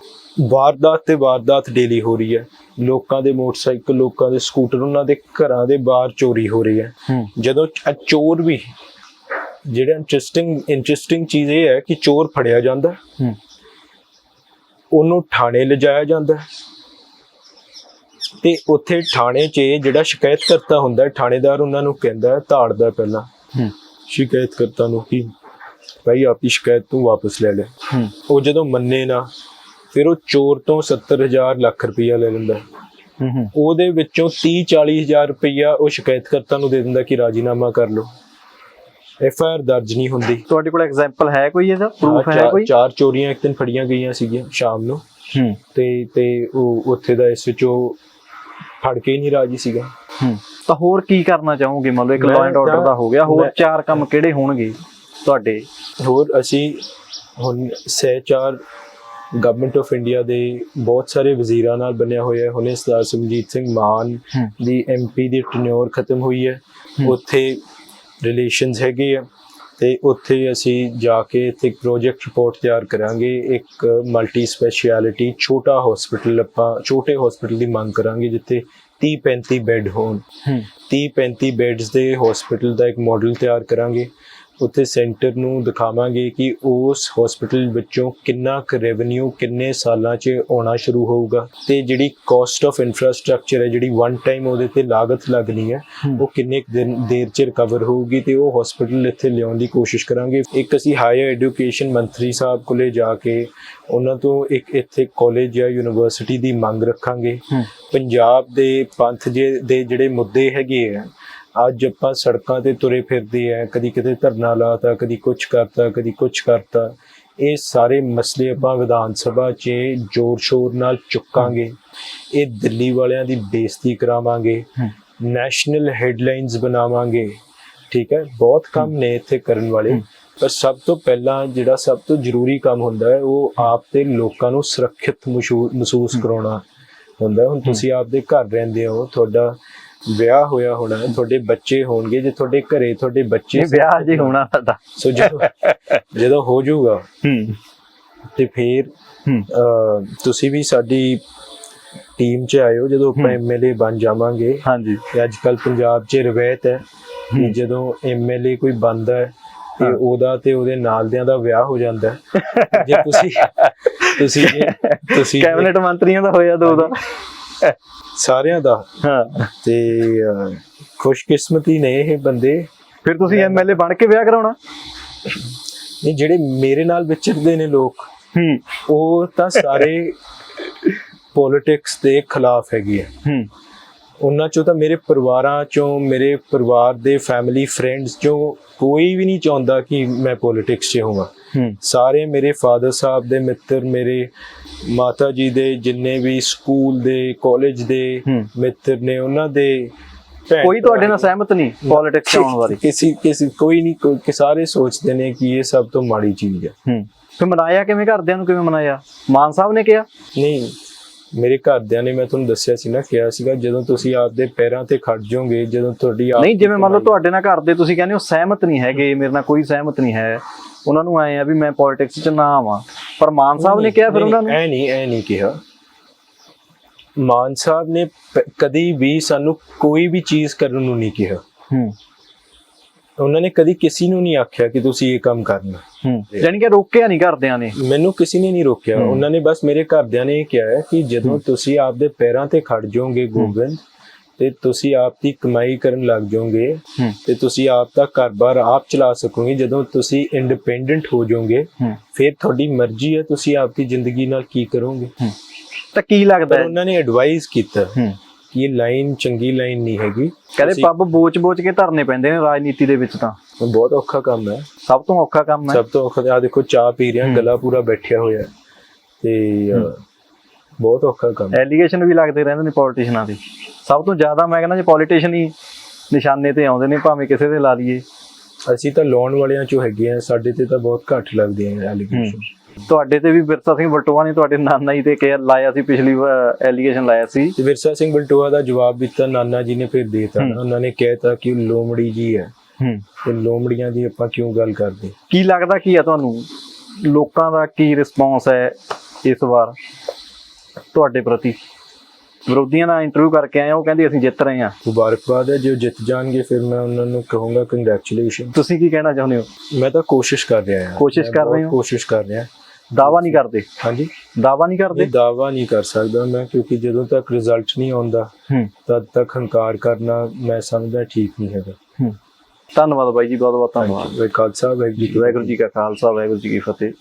ਵਾਰਦਾਤ ਤੇ ਵਾਰਦਾਤ ਡੇਲੀ ਹੋ ਰਹੀ ਹੈ। ਲੋਕਾਂ ਦੇ ਮੋਟਰਸਾਈਕਲ ਲੋਕਾਂ ਦੇ ਸਕੂਟਰ ਉਹਨਾਂ ਦੇ ਘਰਾਂ ਦੇ ਬਾਹਰ ਚੋਰੀ ਹੋ ਰਹੀ ਹੈ। ਜਦੋਂ ਚੋਰ ਵੀ ਜਿਹੜਾ ਇੰਟਰਸਟਿੰਗ ਇੰਟਰਸਟਿੰਗ ਚੀਜ਼ ਇਹ ਹੈ ਕਿ ਚੋਰ ਫੜਿਆ ਜਾਂਦਾ। ਉਹਨੂੰ ਥਾਣੇ ਲਿਜਾਇਆ ਜਾਂਦਾ। ਤੇ ਉੱਥੇ ਥਾਣੇ 'ਚ ਜਿਹੜਾ ਸ਼ਿਕਾਇਤਕਰਤਾ ਹੁੰਦਾ ਹੈ ਥਾਣੇਦਾਰ ਉਹਨਾਂ ਨੂੰ ਕਹਿੰਦਾ ਹੈ ਧਾੜਦਾ ਪਹਿਲਾਂ। ਹੂੰ। ਸ਼ਿਕਾਇਤਕਰਤਾ ਨੂੰ ਕਿ? ਭਾਈ ਆਪਣੀ ਸ਼ਿਕਾਇਤ ਤੂੰ ਵਾਪਸ ਲੈ ਲੈ ਹੂੰ। ਉਹ ਜਦੋਂ ਮੰਨੇ ਨਾ ਫਿਰ ਉਹ ਚੋਰ ਤੋਂ 70000 ਲੱਖ ਰੁਪਈਆ ਲੈ ਲੈਂਦਾ ਹੈ। ਹੂੰ ਹੂੰ। ਉਹਦੇ ਵਿੱਚੋਂ 30 40000 ਰੁਪਈਆ ਉਹ ਸ਼ਿਕਾਇਤਕਰਤਾ ਨੂੰ ਦੇ ਦਿੰਦਾ ਕਿ ਰਾਜੀਨਾਮਾ ਕਰ ਲਓ। ਐਫ ਆਈ ਆਰ ਦਰਜ ਨਹੀਂ ਹੁੰਦੀ। ਤੁਹਾਡੇ ਕੋਲ ਐਗਜ਼ਾਮਪਲ ਹੈ ਕੋਈ ਇਹਦਾ? ਪ੍ਰੂਫ ਹੈ ਚਾਰ- ਕੋਈ? ਚਾਰ ਚੋਰੀਆਂ ਇੱਕ ਦਿਨ ਫੜੀਆਂ ਗਈਆਂ ਸੀਗੀਆਂ ਸ਼ਾਮ ਨੂੰ। ਹੂੰ। ਤੇ ਤੇ ਉਹ ਉੱਥੇ ਦਾ ਇਸ ਵਿੱਚ ਉਹ ਫੜ ਕੇ ਨਹੀਂ ਰਾਜੀ ਸੀਗਾ। ਹੂੰ। ਤਾਂ ਹੋਰ ਕੀ ਕਰਨਾ ਚਾਹੋਗੇ? ਮੰਨ ਲਓ ਇੱਕ ਲਾਅ ਐਂਡ ਆਰਡਰ ਦਾ ਹੋ ਗਿਆ ਹੋਰ ਚਾਰ ਕੰਮ ਕਿਹੜੇ ਹੋਣਗੇ ਤੁਹਾਡੇ? ਹੋਰ ਅਸੀਂ ਹੁਣ ਸਹਿਚਾਰ ਗਵਰਨਮੈਂਟ ਆਫ ਇੰਡੀਆ ਦੇ ਬਹੁਤ ਸਾਰੇ ਵਜ਼ੀਰਾਂ ਨਾਲ ਬਣਿਆ ਹੋਇਆ ਹੈ। ਹੁਣੇ ਸਰਦਾਰ ਸਿਮਰਜੀਤ ਸਿੰਘ ਮਾਨ ਦੀ ਐਮਪੀ ਦੀ ਟੈਨਿਓਰ ਖਤਮ ਹੋਈ ਹੈ। ਹੂੰ। ਉੱਥੇ ਰਿਲੇਸ਼ਨਸ ਹੈਗੇ ਆ। ਤੇ ਉੱਥੇ ਅਸੀਂ ਜਾ ਕੇ ਇੱਥੇ ਪ੍ਰੋਜੈਕਟ ਰਿਪੋਰਟ ਤਿਆਰ ਕਰਾਂਗੇ ਇੱਕ ਮਲਟੀ ਸਪੈਸ਼ਲਿਟੀ ਛੋਟਾ ਹਸਪੀਟਲ ਆਪਾਂ ਛੋਟੇ ਹਸਪੀਟਲ ਦੀ ਮੰਗ ਕਰਾਂਗੇ ਜਿੱਥੇ 30 35 ਬੈੱਡ ਹੋਣ। ਹੂੰ। 30 35 ਬੈੱਡਸ ਦੇ ਹਸਪੀਟਲ ਦਾ ਇੱਕ ਮਾਡਲ ਤਿਆਰ ਕਰਾਂਗੇ। ਉੱਥੇ ਸੈਂਟਰ ਨੂੰ ਦਿਖਾਵਾਂਗੇ ਕਿ ਉਸ ਹਸਪੀਟਲ ਵਿੱਚੋਂ ਕਿੰਨਾ ਕੁ ਰੈਵਨਿਊ ਕਿੰਨੇ ਸਾਲਾਂ 'ਚ ਆਉਣਾ ਸ਼ੁਰੂ ਹੋਊਗਾ ਤੇ ਜਿਹੜੀ ਕਾਸਟ ਆਫ ਇਨਫਰਾਸਟ੍ਰਕਚਰ ਹੈ ਜਿਹੜੀ ਵਨ ਟਾਈਮ ਉਹਦੇ ਤੇ ਲਾਗਤ ਲੱਗਣੀ ਹੈ। ਉਹ ਕਿੰਨੇ ਦਿਨ ਦੇਰ 'ਚ ਰਿਕਵਰ ਹੋਊਗੀ ਤੇ ਉਹ ਹਸਪੀਟਲ ਇੱਥੇ ਲਿਆਉਣ ਦੀ ਕੋਸ਼ਿਸ਼ ਕਰਾਂਗੇ। ਇੱਕ ਅਸੀਂ ਹਾਇਰ ਐਜੂਕੇਸ਼ਨ ਮੰਤਰੀ ਸਾਹਿਬ ਕੋਲੇ ਜਾ ਕੇ ਉਹਨਾਂ ਤੋਂ ਇੱਕ ਇੱਥੇ ਕਾਲਜ ਜਾਂ ਯੂਨੀਵਰਸਿਟੀ ਦੀ ਮੰਗ ਰੱਖਾਂਗੇ। ਪੰਜਾਬ ਦੇ ਪੰਥ ਜੇ ਦੇ ਜਿਹੜੇ ਮੁੱਦੇ ਹੈਗੇ ਆ ਅੱਜ ਆਪਾਂ ਸੜਕਾਂ ਤੇ ਤੁਰੇ ਫਿਰਦੇ ਆ ਕਦੀ ਕਿਤੇ ਧਰਨਾ ਲਾਤਾ ਕਦੀ ਕੁਝ ਕਰਤਾ ਕਦੀ ਕੁਝ ਕਰਤਾ। ਇਹ ਸਾਰੇ ਮਸਲੇ ਆਪਾਂ ਵਿਧਾਨ ਸਭਾ 'ਚ ਜ਼ੋਰ ਸ਼ੋਰ ਨਾਲ ਚੁੱਕਾਂਗੇ। ਇਹ ਦਿੱਲੀ ਵਾਲਿਆਂ ਦੀ ਬੇਇੱਜ਼ਤੀ ਕਰਾਵਾਂਗੇ। ਨੈਸ਼ਨਲ ਹੈਡਲਾਈਨਸ ਬਣਾਵਾਂਗੇ। ਠੀਕ ਹੈ? ਬਹੁਤ ਕੰਮ ਨੇ ਇੱਥੇ ਕਰਨ ਵਾਲੇ। ਪਰ ਸਭ ਤੋਂ ਪਹਿਲਾਂ ਜਿਹੜਾ ਸਭ ਤੋਂ ਜ਼ਰੂਰੀ ਕੰਮ ਹੁੰਦਾ ਹੈ ਉਹ ਆਪ ਤੇ ਲੋਕਾਂ ਨੂੰ ਸੁਰੱਖਿਅਤ ਮਹਿਸੂਸ ਕਰਾਉਣਾ ਹੁੰਦਾ। ਹੁਣ ਤੁਸੀਂ ਆਪਦੇ ਘਰ ਰਹਿੰਦੇ ਹੋ ਤੁਹਾਡਾ ਵਿਆਹ ਹੋਇਆ ਹੋਣਾ ਤੁਹਾਡੇ ਬੱਚੇ ਹੋਣਗੇ ਜੇ ਤੁਹਾਡੇ ਘਰੇ ਤੁਹਾਡੇ ਬੱਚੇ ਵਿਆਹ ਜੀ ਹੋਣਾ ਸਾਡਾ। ਸੋ ਜਦੋਂ ਜਦੋਂ ਹੋ ਜਾਊਗਾ ਹੂੰ। ਤੇ ਫਿਰ ਤੁਸੀਂ ਵੀ ਸਾਡੀ ਟੀਮ 'ਚ ਆਇਓ ਜਦੋਂ ਆਪਾਂ। ਐਮਐਲਏ ਬਣ ਜਾਵਾਂਗੇ। ਹਾਂਜੀ। ਤੇ ਅੱਜ ਕੱਲ ਪੰਜਾਬ 'ਚ ਰਵਾਇਤ ਹੈ ਕਿ। ਜਦੋਂ ਐਮਐਲਏ ਕੋਈ ਬਣਦਾ ਹੈ ਤੇ। ਉਹਦਾ ਤੇ ਉਹਦੇ ਨਾਲਦਿਆਂ ਦਾ ਵਿਆਹ ਹੋ ਜਾਂਦਾ ਜੇ ਤੁਸੀਂ ਤੁਸੀਂ ਤੁਸੀਂ ਕੈਬਨਿਟ ਮੰਤਰੀਆਂ ਦਾ ਹੋਇਆ ਦੋ ਦਾ ਸਾਰਿਆਂ ਦਾ। ਹਾਂ। ਤੇ ਅਹ, ਖੁਸ਼ਕਿਸਮਤੀ ਨੇ ਇਹ ਬੰਦੇ ਫਿਰ ਤੁਸੀਂ ਐਮਐਲਏ ਬਣ ਕੇ ਵਿਆਹ ਕਰਾਉਣਾ? ਨਹੀਂ ਜਿਹੜੇ ਮੇਰੇ ਨਾਲ ਵਿਚਰਦੇ ਨੇ ਲੋਕ ਹੂੰ। ਉਹ ਤਾਂ ਸਾਰੇ ਪੋਲਿਟਿਕਸ ਦੇ ਖਿਲਾਫ ਹੈਗੇ ਆ। ਹੂੰ। ਉਹਨਾਂ ਚੋਂ ਤਾਂ ਮੇਰੇ ਪਰਿਵਾਰਾਂ ਚੋਂ ਮੇਰੇ ਪਰਿਵਾਰ ਦੇ ਫੈਮਿਲੀ ਫਰੈਂਡਸ ਚੋਂ ਕੋਈ ਵੀ ਨਹੀਂ ਚਾਹੁੰਦਾ ਕਿ ਮੈਂ ਪੋਲਿਟਿਕਸ 'ਚ ਹੋਵਾਂ। ਸਾਰੇ ਮੇਰੇ ਫਾਦਰ ਸਾਹਿਬ ਦੇ ਮਿੱਤਰ ਮੇਰੇ ਮਾਤਾ ਜੀ ਦੇ ਜਿੰਨੇ ਵੀ ਸਕੂਲ ਦੇ ਕਾਲਜ ਦੇ। ਮਿੱਤਰ ਨੇ ਉਹਨਾਂ ਦੇ ਕੋਈ ਤੁਹਾਡੇ ਨਾਲ ਸਹਿਮਤ ਨਹੀਂ ਪੋਲਿਟਿਕਸ ਆਉਣ ਬਾਰੇ ਕਿਸੇ ਕਿਸੇ ਕੋਈ ਨਹੀਂ ਕਿ ਸਾਰੇ ਸੋਚਦੇ ਨੇ ਕਿ ਇਹ ਸਭ ਤੋਂ ਮਾੜੀ ਚੀਜ਼ ਹੈ ਹੂੰ। ਫਿਰ ਮਨਾਇਆ ਕਿਵੇਂ ਘਰਦਿਆਂ ਨੂੰ ਕਿਵੇਂ ਮਨਾਇਆ? ਮਾਨ ਸਾਹਿਬ ਨੇ ਕਿਹਾ? ਨਹੀਂ ਮੇਰੇ ਘਰਦਿਆਂ ਨੇ ਮੈਂ ਤੁਹਾਨੂੰ ਦੱਸਿਆ ਸੀ ਨਾ ਕਿਹਾ ਸੀਗਾ ਜਦੋਂ ਤੁਸੀਂ ਆਪਦੇ ਪੈਰਾਂ ਤੇ ਖੜ ਜਾਓਗੇ ਜਦੋਂ ਤੁਹਾਡੀ ਆਪ ਨਹੀਂ ਜਿਵੇਂ ਮੰਨ ਲਓ ਤੁਹਾਡੇ ਨਾਲ ਘਰ ਦੇ ਤੁਸੀਂ ਕਹਿੰਦੇ ਹੋ ਸਹਿਮਤ ਨਹੀਂ ਹੈਗੇ ਮੇਰੇ ਨਾਲ ਕੋਈ ਸਹਿਮਤ ਨਹੀਂ ਹੈ। ਉਹਨਾਂ ਨੂੰ ਆਏ ਆ ਵੀ ਮੈਂ ਪੋਲਿਟਿਕਸ 'ਚ ਨਾ ਆਵਾਂ। ਪਰ ਮਾਨ ਸਾਹਿਬ ਨੇ ਕਿਹਾ ਫਿਰ ਉਹਨਾਂ ਨੂੰ? ਐ ਨਹੀਂ ਐ ਨਹੀਂ ਕਿਹਾ। ਮਾਨ ਸਾਹਿਬ ਨੇ ਕਦੀ ਵੀ ਸਾਨੂੰ ਕੋਈ ਵੀ ਚੀਜ਼ ਕਰਨ ਨੂੰ ਨਹੀਂ ਕਿਹਾ। ਹੂੰ। ਉਹਨਾਂ ਨੇ ਕਦੀ ਕਿਸੇ ਨੂੰ ਨਹੀਂ ਆਖਿਆ ਕਿ ਤੁਸੀਂ ਇਹ ਕੰਮ ਕਰਨਾ। ਹੂੰ। ਯਾਨੀ ਕਿ ਰੋਕਿਆ ਨਹੀਂ ਘਰਦਿਆਂ ਨੇ। ਮੈਨੂੰ ਕਿਸੇ ਨੇ ਨਹੀਂ ਰੋਕਿਆ। ਉਹਨਾਂ ਨੇ ਬਸ ਮੇਰੇ ਘਰਦਿਆਂ ਨੇ ਇਹ ਕਿਹਾ ਹੈ ਕਿ ਜਦੋਂ ਤੁਸੀਂ ਆਪਦੇ ਪੈਰਾਂ ਤੇ ਖੜ ਜਾਓਗੇ ਗੋਬਿੰਦ ਤੇ ਤੁਸੀਂ ਆਪ ਦੀ ਕਮਾਈ ਕਰਨ ਲੱਗ ਜਾਓਗੇ ਤੇ ਤੁਸੀਂ ਆਪ ਦਾ ਘਰ-ਬਾਰ ਆਪ ਚਲਾ ਸਕੋਗੇ। ਜਦੋਂ ਤੁਸੀਂ ਇੰਡੀਪੈਂਡੈਂਟ ਹੋ ਜਾਓਗੇ ਫਿਰ ਤੁਹਾਡੀ ਮਰਜ਼ੀ ਹੈ ਤੁਸੀਂ ਆਪ ਦੀ ਜ਼ਿੰਦਗੀ ਨਾਲ ਕੀ ਕਰੋਗੇ। ਤਾਂ ਕੀ ਲੱਗਦਾ ਉਹਨਾਂ ਨੇ ਐਡਵਾਈਸ ਕੀਤਾ। ਕਿ ਇਹ ਲਾਈਨ ਚੰਗੀ ਲਾਈਨ ਨਹੀਂ ਹੈਗੀ। ਕਹਿੰਦੇ ਪੱਬ ਬੋਚ-ਬੋਚ ਕੇ ਧਰਨੇ ਪੈਂਦੇ ਨੇ ਰਾਜਨੀਤੀ ਦੇ ਵਿੱਚ ਤਾਂ। ਬਹੁਤ ਔਖਾ ਕੰਮ ਹੈ। ਸਭ ਤੋਂ ਔਖਾ ਕੰਮ ਹੈ। ਸਭ ਤੋਂ ਔਖਾ ਆ ਦੇਖੋ ਚਾਹ ਪੀ ਰਿਹਾ। ਗਲਾ ਪੂਰਾ ਬੈਠਿਆ ਹੋਇਆ। ਤੇ ਬਹੁਤ ਔਖਾ ਕੰਮ। ਹੈ। ਐਲੀਗੇਸ਼ਨ ਵੀ ਲੱਗਦੇ ਰਹਿੰਦੇ ਨੇ ਪੋਲੀਟੀਸ਼ੀਅਨਾਂ ਦੇ। ਸਭ ਤੋਂ ਜ਼ਿਆਦਾ ਮੈਂ ਕਹਿੰਦਾ ਜੇ ਪੋਲੀਟੀਸ਼ੀਅਨ ਹੀ ਨਿਸ਼ਾਨੇ ਤੇ ਆਉਂਦੇ ਨੇ ਭਾਵੇਂ ਕਿਸੇ ਦੇ ਲਾ ਲਈਏ। ਅਸੀਂ ਤਾਂ ਲਾਉਣ ਵਾਲਿਆਂ ਚੋਂ ਹੈਗੇ ਆ ਸਾਡੇ ਤੇ ਤਾਂ ਬਹੁਤ ਘੱਟ ਲੱਗਦੇ ਆ ਐਲੀਗੇਸ਼ਨ ਤੁਹਾਡੇ ਤੇ ਵੀ ਬਿਰਸਾ ਸਿੰਘ ਬਲਟੋਆ ਨੇ ਤੁਹਾਡੇ ਨਾਨਾ ਜੀ ਤੇ ਕਿ ਲਾਇਆ ਸੀ ਪਿਛਲੀ ਐਲੀਗੇਸ਼ਨ ਲਾਇਆ ਸੀ। ਤੇ ਵਿਰਸਾ ਸਿੰਘ ਬਲਟੋਆ ਦਾ ਜਵਾਬ ਦਿੱਤਾ ਨਾਨਾ ਜੀ ਨੇ ਫਿਰ ਦੇਤਾ। ਹੂੰ। ਉਹਨਾਂ ਨੇ ਕਹਿਤਾ ਕਿ ਉਹ ਲੋਮੜੀ ਜੀ ਹੈ। ਹੂੰ। ਤੇ ਲੋਮੜੀਆਂ ਦੀ ਆਪਾਂ ਕਿਉਂ ਗੱਲ ਕਰਦੇ? ਕੀ ਲੱਗਦਾ ਕੀ ਆ ਤੁਹਾਨੂੰ? ਲੋਕਾਂ ਦਾ ਕੀ ਰਿਸਪੌਂਸ ਹੈ ਇਸ ਵਾਰ ਤੁਹਾਡੇ ਪ੍ਰਤੀ? ਵਿਰੋਧੀਆਂ ਦਾ ਇੰਟਰਵਿਊ ਕਰਕੇ ਆਏ ਉਹ ਕਹਿੰਦੇ ਅਸੀਂ ਜਿੱਤ ਰਹੇ ਹਾਂ। ਮੁਬਾਰਕਬਾਦ ਹੈ ਜੇ ਜਿੱਤ ਜਾਣਗੇ ਫਿਰ ਮੈਂ ਉਹਨਾਂ ਨੂੰ ਕਹੂੰਗਾ ਕੰਗ੍ਰੈਚੁਲੇਸ਼ਨ ਤੁਸੀਂ ਕੀ ਕਹਿਣਾ ਚਾਹੁੰਦੇ ਹੋ? ਮੈਂ ਤਾਂ ਕੋਸ਼ਿਸ਼ ਕਰ ਰਿਹਾ ਹਾਂ। ਕੋਸ਼ਿਸ਼ ਕਰ ਰਹੇ ਹੋ? ਕੋਸ਼ਿਸ਼ ਕਰ ਰਿਹਾ। ਦਾਵਾ ਨਹੀਂ ਕਰਦੇ। ਹਾਂਜੀ। ਦਾਵਾ ਨਹੀਂ ਕਰਦੇ? ਇਹ ਦਾਵਾ ਨਹੀਂ ਕਰ ਸਕਦਾ ਮੈਂ ਕਿਉਂਕਿ ਜਦੋਂ ਤੱਕ ਰਿਜ਼ਲਟ ਨਹੀਂ ਆਉਂਦਾ ਤਦ ਤੱਕ ਹੰਕਾਰ ਕਰਨਾ ਮੈਂ ਸਮਝਦਾ ਠੀਕ ਨਹੀਂ ਹੈਗਾ। ਧੰਨਵਾਦ ਬਾਈ ਜੀ ਬਹੁਤ ਬਹੁਤ ਧੰਨਵਾਦ। ਵਾਹਿਗੁਰੂ ਜੀ ਕਾ ਖਾਲਸਾ ਵਾਹਿਗੁਰੂ ਜੀ ਕੀ ਫਤਿਹ।